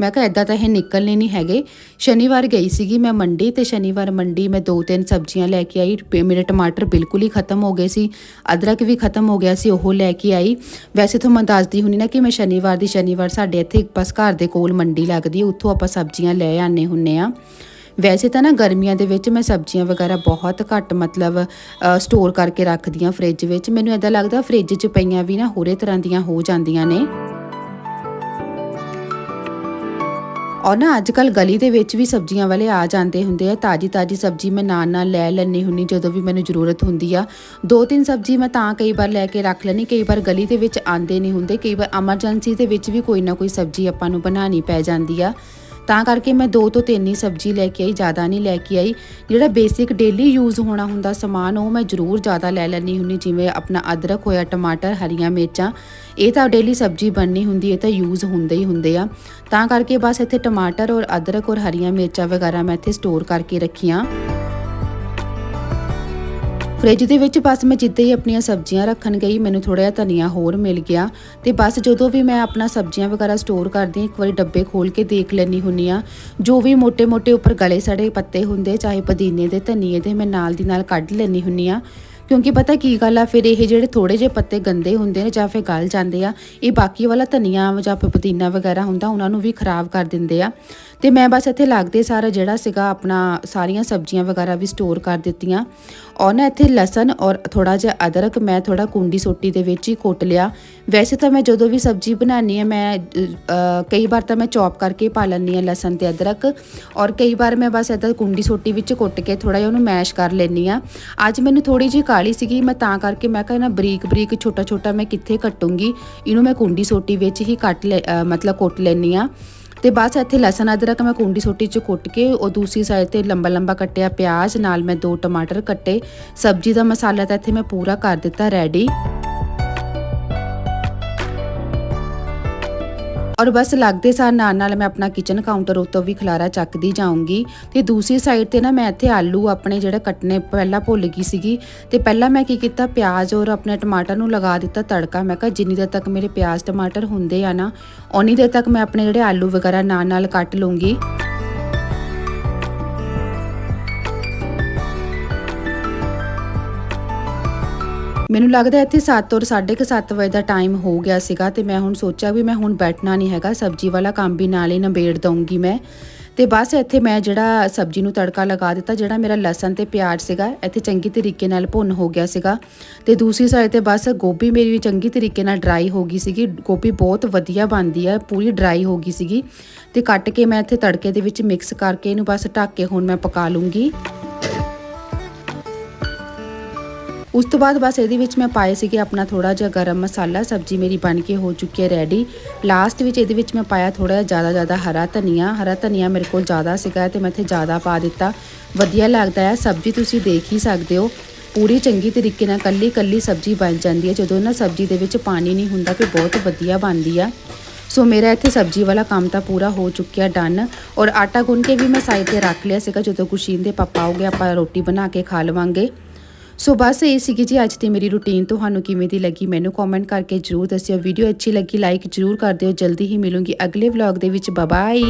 Speaker 1: ਮੈਂ ਕਿਹਾ ਇਦਾਂ ਤਾਂ ਇਹ ਨਿਕਲਨੇ ਨਹੀਂ ਹੈਗੇ। ਸ਼ਨੀਵਾਰ ਗਈ ਸੀਗੀ ਮੈਂ ਮੰਡੀ ਤੇ ਸ਼ਨੀਵਾਰ ਮੰਡੀ ਮੈਂ ਦੋ ਤਿੰਨ ਸਬਜ਼ੀਆਂ ਲੈ ਕੇ ਆਈ ਮੇਰੇ ਟਮਾਟਰ ਬਿਲਕੁਲ ਹੀ ਖਤਮ ਹੋ ਗਏ ਸੀ, ਅਦਰਕ ਵੀ ਖਤਮ ਹੋ ਗਿਆ ਸੀ, ਉਹ ਲੈ ਕੇ ਆਈ। ਵੈਸੇ ਤਾਂ ਮੈਂ ਦੱਸਦੀ ਹੁੰਨੀ ਨਾ ਕਿ ਮੈਂ ਸ਼ਨੀਵਾਰ ਦੀ ਸ਼ਨੀਵਾਰ ਸਾਡੇ ਇੱਥੇ ਬਸ ਘਰ ਦੇ ਕੋਲ ਮੰਡੀ ਲੱਗਦੀ ਉੱਥੋਂ ਆਪਾਂ ਸਬਜ਼ੀਆਂ ਲੈ ਆਨੇ ਹੁੰਨੇ ਆ ਵੈਸੇ ਤਾਂ ਨਾ ਗਰਮੀਆਂ ਦੇ ਵਿੱਚ ਮੈਂ ਸਬਜ਼ੀਆਂ ਵਗੈਰਾ ਬਹੁਤ ਘੱਟ ਮਤਲਬ ਸਟੋਰ ਕਰਕੇ ਰੱਖਦੀ ਹਾਂ ਫ੍ਰਿਜ ਵਿੱਚ। ਮੈਨੂੰ ਇਦਾਂ ਲੱਗਦਾ ਫ੍ਰਿਜ 'ਚ ਪਈਆਂ ਵੀ ਨਾ ਹੋਰੇ ਤਰ੍ਹਾਂ ਦੀਆਂ ਹੋ ਜਾਂਦੀਆਂ ਨੇ। ਔਰ ਨਾ ਅੱਜ ਕੱਲ ਗਲੀ ਦੇ ਵਿੱਚ ਵੀ ਸਬਜ਼ੀਆਂ ਵਾਲੇ ਆ ਜਾਂਦੇ ਹੁੰਦੇ ਆ ਤਾਜੀ ਤਾਜੀ ਸਬਜ਼ੀ ਮੈਂ ਨਾਲ ਨਾਲ ਲੈ ਲੈਣੀ ਹੁੰਨੀ ਜਦੋਂ ਵੀ ਮੈਨੂੰ ਜ਼ਰੂਰਤ ਹੁੰਦੀ ਆ। ਦੋ ਤਿੰਨ ਸਬਜ਼ੀ ਮੈਂ ਤਾਂ ਕਈ ਵਾਰ ਲੈ ਕੇ ਰੱਖ ਲੈਣੀ ਕਈ ਵਾਰ ਗਲੀ ਦੇ ਵਿੱਚ ਆਂਦੇ ਨਹੀਂ ਹੁੰਦੇ, ਕਈ ਵਾਰ ਐਮਰਜੈਂਸੀ ਦੇ ਵਿੱਚ ਵੀ ਕੋਈ ਨਾ ਕੋਈ ਸਬਜ਼ੀ ਆਪਾਂ ਨੂੰ ਬਣਾਉਣੀ ਪੈ ਜਾਂਦੀ ਆ। ਤਾਂ ਕਰਕੇ ਮੈਂ ਦੋ ਤੋਂ ਤਿੰਨ ਹੀ ਸਬਜ਼ੀ ਲੈ ਕੇ ਆਈ, ਜ਼ਿਆਦਾ ਨਹੀਂ ਲੈ ਕੇ ਆਈ। ਜਿਹੜਾ ਬੇਸਿਕ ਡੇਲੀ ਯੂਜ਼ ਹੋਣਾ ਹੁੰਦਾ ਸਮਾਨ, ਉਹ ਮੈਂ ਜ਼ਰੂਰ ਜ਼ਿਆਦਾ ਲੈ ਲੈਣੀ ਹੁੰਨੀ ਜਿਵੇਂ ਆਪਣਾ ਅਦਰਕ ਹੋਇਆ, ਟਮਾਟਰ, ਹਰੀਆਂ ਮਿਰਚਾਂ, ਇਹ ਤਾਂ ਡੇਲੀ ਸਬਜ਼ੀ ਬਣਨੀ ਹੁੰਦੀ ਹੈ ਤਾਂ ਯੂਜ਼ ਹੁੰਦੇ ਹੀ ਹੁੰਦੇ ਆ। ਤਾਂ ਕਰਕੇ ਬਸ ਇੱਥੇ ਟਮਾਟਰ ਔਰ ਅਦਰਕ ਔਰ ਹਰੀਆਂ ਮਿਰਚਾਂ ਵਗੈਰਾ ਮੈਂ ਇੱਥੇ ਸਟੋਰ ਕਰਕੇ ਰੱਖੀਆਂ। ਫ੍ਰਿਜ ਦੇ ਵਿੱਚ ਬਸ ਮੈਂ ਜਿੱਦਾਂ ਹੀ ਆਪਣੀਆਂ ਸਬਜ਼ੀਆਂ ਰੱਖਣ ਗਈ, ਮੈਨੂੰ ਥੋੜਾ ਜਿਹਾ ਧਨੀਆ ਹੋਰ ਮਿਲ ਗਿਆ ਤੇ ਬਸ ਜਦੋਂ ਵੀ ਮੈਂ ਆਪਣਾ ਸਬਜ਼ੀਆਂ ਵਗੈਰਾ ਸਟੋਰ ਕਰਦੀ ਹਾਂ, ਇੱਕ ਵਾਰੀ ਡੱਬੇ ਖੋਲ ਕੇ ਦੇਖ ਲੈਣੀ ਹੁੰਨੀ ਆ ਜੋ ਵੀ ਮੋٹے-ਮੋٹے ਉੱਪਰ ਗਲੇ ਸੜੇ ਪੱਤੇ ਹੁੰਦੇ ਚਾਹੇ ਪੁਦੀਨੇ ਦੇ, ਧਨੀਏ ਦੇ, ਮੈਂ ਨਾਲ ਦੀ ਨਾਲ ਕੱਢ ਲੈਣੀ ਹੁੰਨੀ ਆ ਕਿਉਂਕਿ ਪਤਾ ਕੀ ਗੱਲ ਆ, ਫਿਰ ਇਹ ਜਿਹੜੇ ਥੋੜੇ ਜਿਹੇ ਪੱਤੇ ਗੰਦੇ ਹੁੰਦੇ ਨੇ ਜਾਂ ਫਿਰ ਗਲ ਜਾਂਦੇ ਆ, ਇਹ ਬਾਕੀ ਵਾਲਾ ਧਨੀਆ ਜਾਂ ਫਿਰ ਪੁਦੀਨਾ ਵਗੈਰਾ ਹੁੰਦਾ, ਉਹਨਾਂ ਨੂੰ ਵੀ ਖਰਾਬ ਕਰ ਦਿੰਦੇ ਆ। ਤੇ ਮੈਂ ਬਸ ਇੱਥੇ ਲੱਗਦੇ ਸਾਰਾ ਜਿਹੜਾ ਸੀਗਾ ਆਪਣਾ ਸਾਰੀਆਂ ਸਬਜ਼ੀਆਂ ਵਗੈਰਾ ਵੀ ਸਟੋਰ ਕਰ ਦਿੱਤੀਆਂ। ਔਰ ਨਾ ਇੱਥੇ ਲਸਣ ਔਰ ਥੋੜਾ ਜਿਹਾ ਅਦਰਕ ਮੈਂ ਥੋੜਾ ਕੁੰਡੀ ਸੋਟੀ ਦੇ ਵਿੱਚ ਹੀ ਕੁੱਟ ਲਿਆ। ਵੈਸੇ ਤਾਂ ਮੈਂ ਜਦੋਂ ਵੀ ਸਬਜ਼ੀ ਬਣਾਉਣੀ ਹੈ, ਮੈਂ ਕਈ ਵਾਰ ਤਾਂ ਮੈਂ ਚੌਪ ਕਰਕੇ ਪਾ ਲੈਂਦੀ ਹਾਂ ਲਸਣ ਤੇ ਅਦਰਕ। ਔਰ ਕਈ ਵਾਰ ਮੈਂ ਬਸ ਇੱਦਾਂ ਕੁੰਡੀ ਸੋਟੀ ਵਿੱਚ ਕੁੱਟ ਕੇ ਥੋੜਾ ਜਿਹਾ ਉਹਨੂੰ ਮੈਸ਼ ਕਰ ਲੈਂਦੀ ਆ ਅੱਜ ਮੈਨੂੰ ਥੋੜੀ ਜਿਹੀ ਕਾਲੀ ਸੀਗੀ, ਮੈਂ ਤਾਂ ਕਰਕੇ ਮੈਂ ਕਿਹਾ ਨਾ ਬਰੀਕ ਬਰੀਕ, ਛੋਟਾ ਛੋਟਾ ਮੈਂ ਕਿੱਥੇ ਕੱਟੂੰਗੀ? ਇਹਨੂੰ ਮੈਂ ਕੁੰਡੀ ਸੋਟੀ ਵਿੱਚ ਹੀ ਕੱਟ ਲੈ ਮਤਲਬ ਕੁੱਟ ਲੈਂਦੀ ਆ ਤੇ ਬਸ ਇੱਥੇ ਲਸਣ ਅਦਰਕ ਮੈਂ ਕੁੰਡੀ ਸੋਟੀ ਚ ਕੁੱਟ ਕੇ ਉਹ ਦੂਸਰੀ ਸਾਈਡ ਤੇ ਲੰਬਾ ਲੰਬਾ ਕੱਟਿਆ ਪਿਆਜ਼, ਨਾਲ ਮੈਂ ਦੋ ਟਮਾਟਰ ਕੱਟੇ। ਸਬਜ਼ੀ ਦਾ ਮਸਾਲਾ ਤਾਂ ਇੱਥੇ ਮੈਂ ਪੂਰਾ ਕਰ ਦਿੱਤਾ ਰੈਡੀ ਔਰ ਬਸ ਲੱਗਦੇ ਸਾਰ ਨਾਲ ਨਾਲ ਮੈਂ ਆਪਣਾ ਕਿਚਨ ਕਾਊਂਟਰ ਉੱਤੋਂ ਵੀ ਖਲਾਰਾ ਚੱਕਦੀ ਜਾਊਂਗੀ। ਤੇ ਦੂਸਰੀ ਸਾਈਡ ਤੇ ਨਾ ਮੈਂ ਇੱਥੇ ਆਲੂ ਆਪਣੇ ਜਿਹੜੇ ਕੱਟਨੇ ਪਹਿਲਾਂ ਭੁੱਲ ਗਈ ਸੀਗੀ। ਤੇ ਪਹਿਲਾਂ ਮੈਂ ਕੀ ਕੀਤਾ, ਪਿਆਜ਼ ਔਰ ਆਪਣੇ ਟਮਾਟਰ ਨੂੰ ਲਗਾ ਦਿੱਤਾ ਤੜਕਾ। ਮੈਂ ਕਿਹਾ ਜਿੰਨੀ ਦੇਰ ਤੱਕ ਮੇਰੇ ਪਿਆਜ਼, ਟਮਾਟਰ ਹੁੰਦੇ ਆ ਨਾ ਉਨੀ ਦੇਰ ਤੱਕ ਮੈਂ ਆਪਣੇ ਜਿਹੜੇ ਆਲੂ ਵਗੈਰਾ ਨਾਲ ਨਾਲ ਕੱਟ ਲੂੰਗੀ। ਮੈਨੂੰ ਲੱਗਦਾ ਇੱਥੇ 7 ਔਰ 7:30 ਵਜੇ ਦਾ ਟਾਈਮ ਹੋ ਗਿਆ ਸੀਗਾ ਤੇ ਮੈਂ ਹੁਣ ਸੋਚਿਆ ਵੀ ਮੈਂ ਹੁਣ ਬੈਠਣਾ ਨਹੀਂ ਹੈਗਾ, ਸਬਜ਼ੀ ਵਾਲਾ ਕੰਮ ਵੀ ਨਾਲ ਹੀ ਨਿਬੇੜ ਦਊਂਗੀ ਮੈਂ। ਤੇ ਬਸ ਇੱਥੇ ਮੈਂ ਜਿਹੜਾ ਸਬਜ਼ੀ ਨੂੰ ਤੜਕਾ ਲਗਾ ਦਿੱਤਾ, ਜਿਹੜਾ ਮੇਰਾ ਲਸਣ ਤੇ ਪਿਆਜ਼ ਸੀਗਾ, ਇੱਥੇ ਚੰਗੀ ਤਰੀਕੇ ਨਾਲ ਭੁੰਨ ਹੋ ਗਿਆ ਸੀਗਾ। ਤੇ ਦੂਸਰੀ ਸਾਈਡ ਤੇ ਬਸ ਗੋਭੀ ਮੇਰੀ ਚੰਗੀ ਤਰੀਕੇ ਨਾਲ ਡਰਾਈ ਹੋ ਗਈ ਸੀਗੀ, ਗੋਭੀ ਬਹੁਤ ਵਧੀਆ ਬਣਦੀ ਹੈ ਪੂਰੀ ਡਰਾਈ ਹੋ ਗਈ ਸੀਗੀ। ਤੇ ਕੱਟ ਕੇ ਮੈਂ ਇੱਥੇ ਤੜਕੇ ਦੇ ਵਿੱਚ ਮਿਕਸ ਕਰਕੇ ਇਹਨੂੰ ਬਸ ਢੱਕ ਕੇ ਹੁਣ ਮੈਂ ਪਕਾ ਲੂੰਗੀ। ਉਸ ਤੋਂ ਬਾਅਦ ਬਸ ਇਹਦੇ ਵਿੱਚ ਮੈਂ ਪਾਏ ਸੀਗੇ ਆਪਣਾ ਥੋੜਾ ਜਿਹਾ ਗਰਮ ਮਸਾਲਾ, ਸਬਜ਼ੀ ਮੇਰੀ ਬਣ ਕੇ ਹੋ ਚੁੱਕੀ ਹੈ ਰੈਡੀ ਲਾਸਟ ਵਿੱਚ ਇਹਦੇ ਵਿੱਚ ਮੈਂ ਪਾਇਆ ਥੋੜਾ ਜਿਹਾ ਜ਼ਿਆਦਾ ਜ਼ਿਆਦਾ ਹਰਾ ਧਨੀਆ। ਹਰਾ ਧਨੀਆ ਮੇਰੇ ਕੋਲ ਜ਼ਿਆਦਾ ਸੀਗਾ ਤੇ ਮੈਂ ਇੱਥੇ ਜ਼ਿਆਦਾ ਪਾ ਦਿੱਤਾ। ਵਧੀਆ ਲੱਗਦਾ ਹੈ, ਸਬਜ਼ੀ ਤੁਸੀਂ ਦੇਖ ਹੀ ਸਕਦੇ ਹੋ। ਪੂਰੀ ਚੰਗੀ ਤਰੀਕੇ ਨਾਲ ਕੱਲੀ ਕੱਲੀ ਸਬਜ਼ੀ ਬਣ ਜਾਂਦੀ ਹੈ। ਜਦੋਂ ਨਾ ਸਬਜ਼ੀ ਦੇ ਵਿੱਚ ਪਾਣੀ ਨਹੀਂ ਹੁੰਦਾ ਫਿਰ ਬਹੁਤ ਵਧੀਆ ਬਣਦੀ ਆ। ਸੋ ਮੇਰਾ ਇੱਥੇ ਸਬਜ਼ੀ ਵਾਲਾ ਕੰਮ ਤਾਂ ਪੂਰਾ ਹੋ ਚੁੱਕਿਆ ਡਨ ਔਰ ਆਟਾ ਗੁੰਨ ਕੇ ਵੀ ਮੈਂ ਸਾਈਡ ਤੇ ਰੱਖ ਲਿਆ ਸੀਗਾ। ਜਦੋਂ ਗੁਸ਼ੀਨ ਦੇ ਪਾਪਾ ਆਉਗੇ, ਆਪਾਂ ਰੋਟੀ ਬਣਾ ਕੇ ਖਾ ਲਵਾਂਗੇ। ਸੋ ਬਸ ਇਹ ਸੀਗੀ ਜੀ ਅੱਜ ਦੀ ਮੇਰੀ ਰੁਟੀਨ ਤੁਹਾਨੂੰ ਕਿਵੇਂ ਦੀ ਲੱਗੀ ਮੈਨੂੰ ਕਮੈਂਟ ਕਰਕੇ ਜਰੂਰ ਦੱਸਿਓ। ਵੀਡੀਓ ਅੱਛੀ ਲੱਗੀ ਲਾਈਕ ਜਰੂਰ ਕਰ ਦਿਓ। ਜਲਦੀ ਹੀ ਮਿਲੂੰਗੀ ਅਗਲੇ ਵਲੌਗ ਦੇ ਵਿੱਚ। ਬਾਏ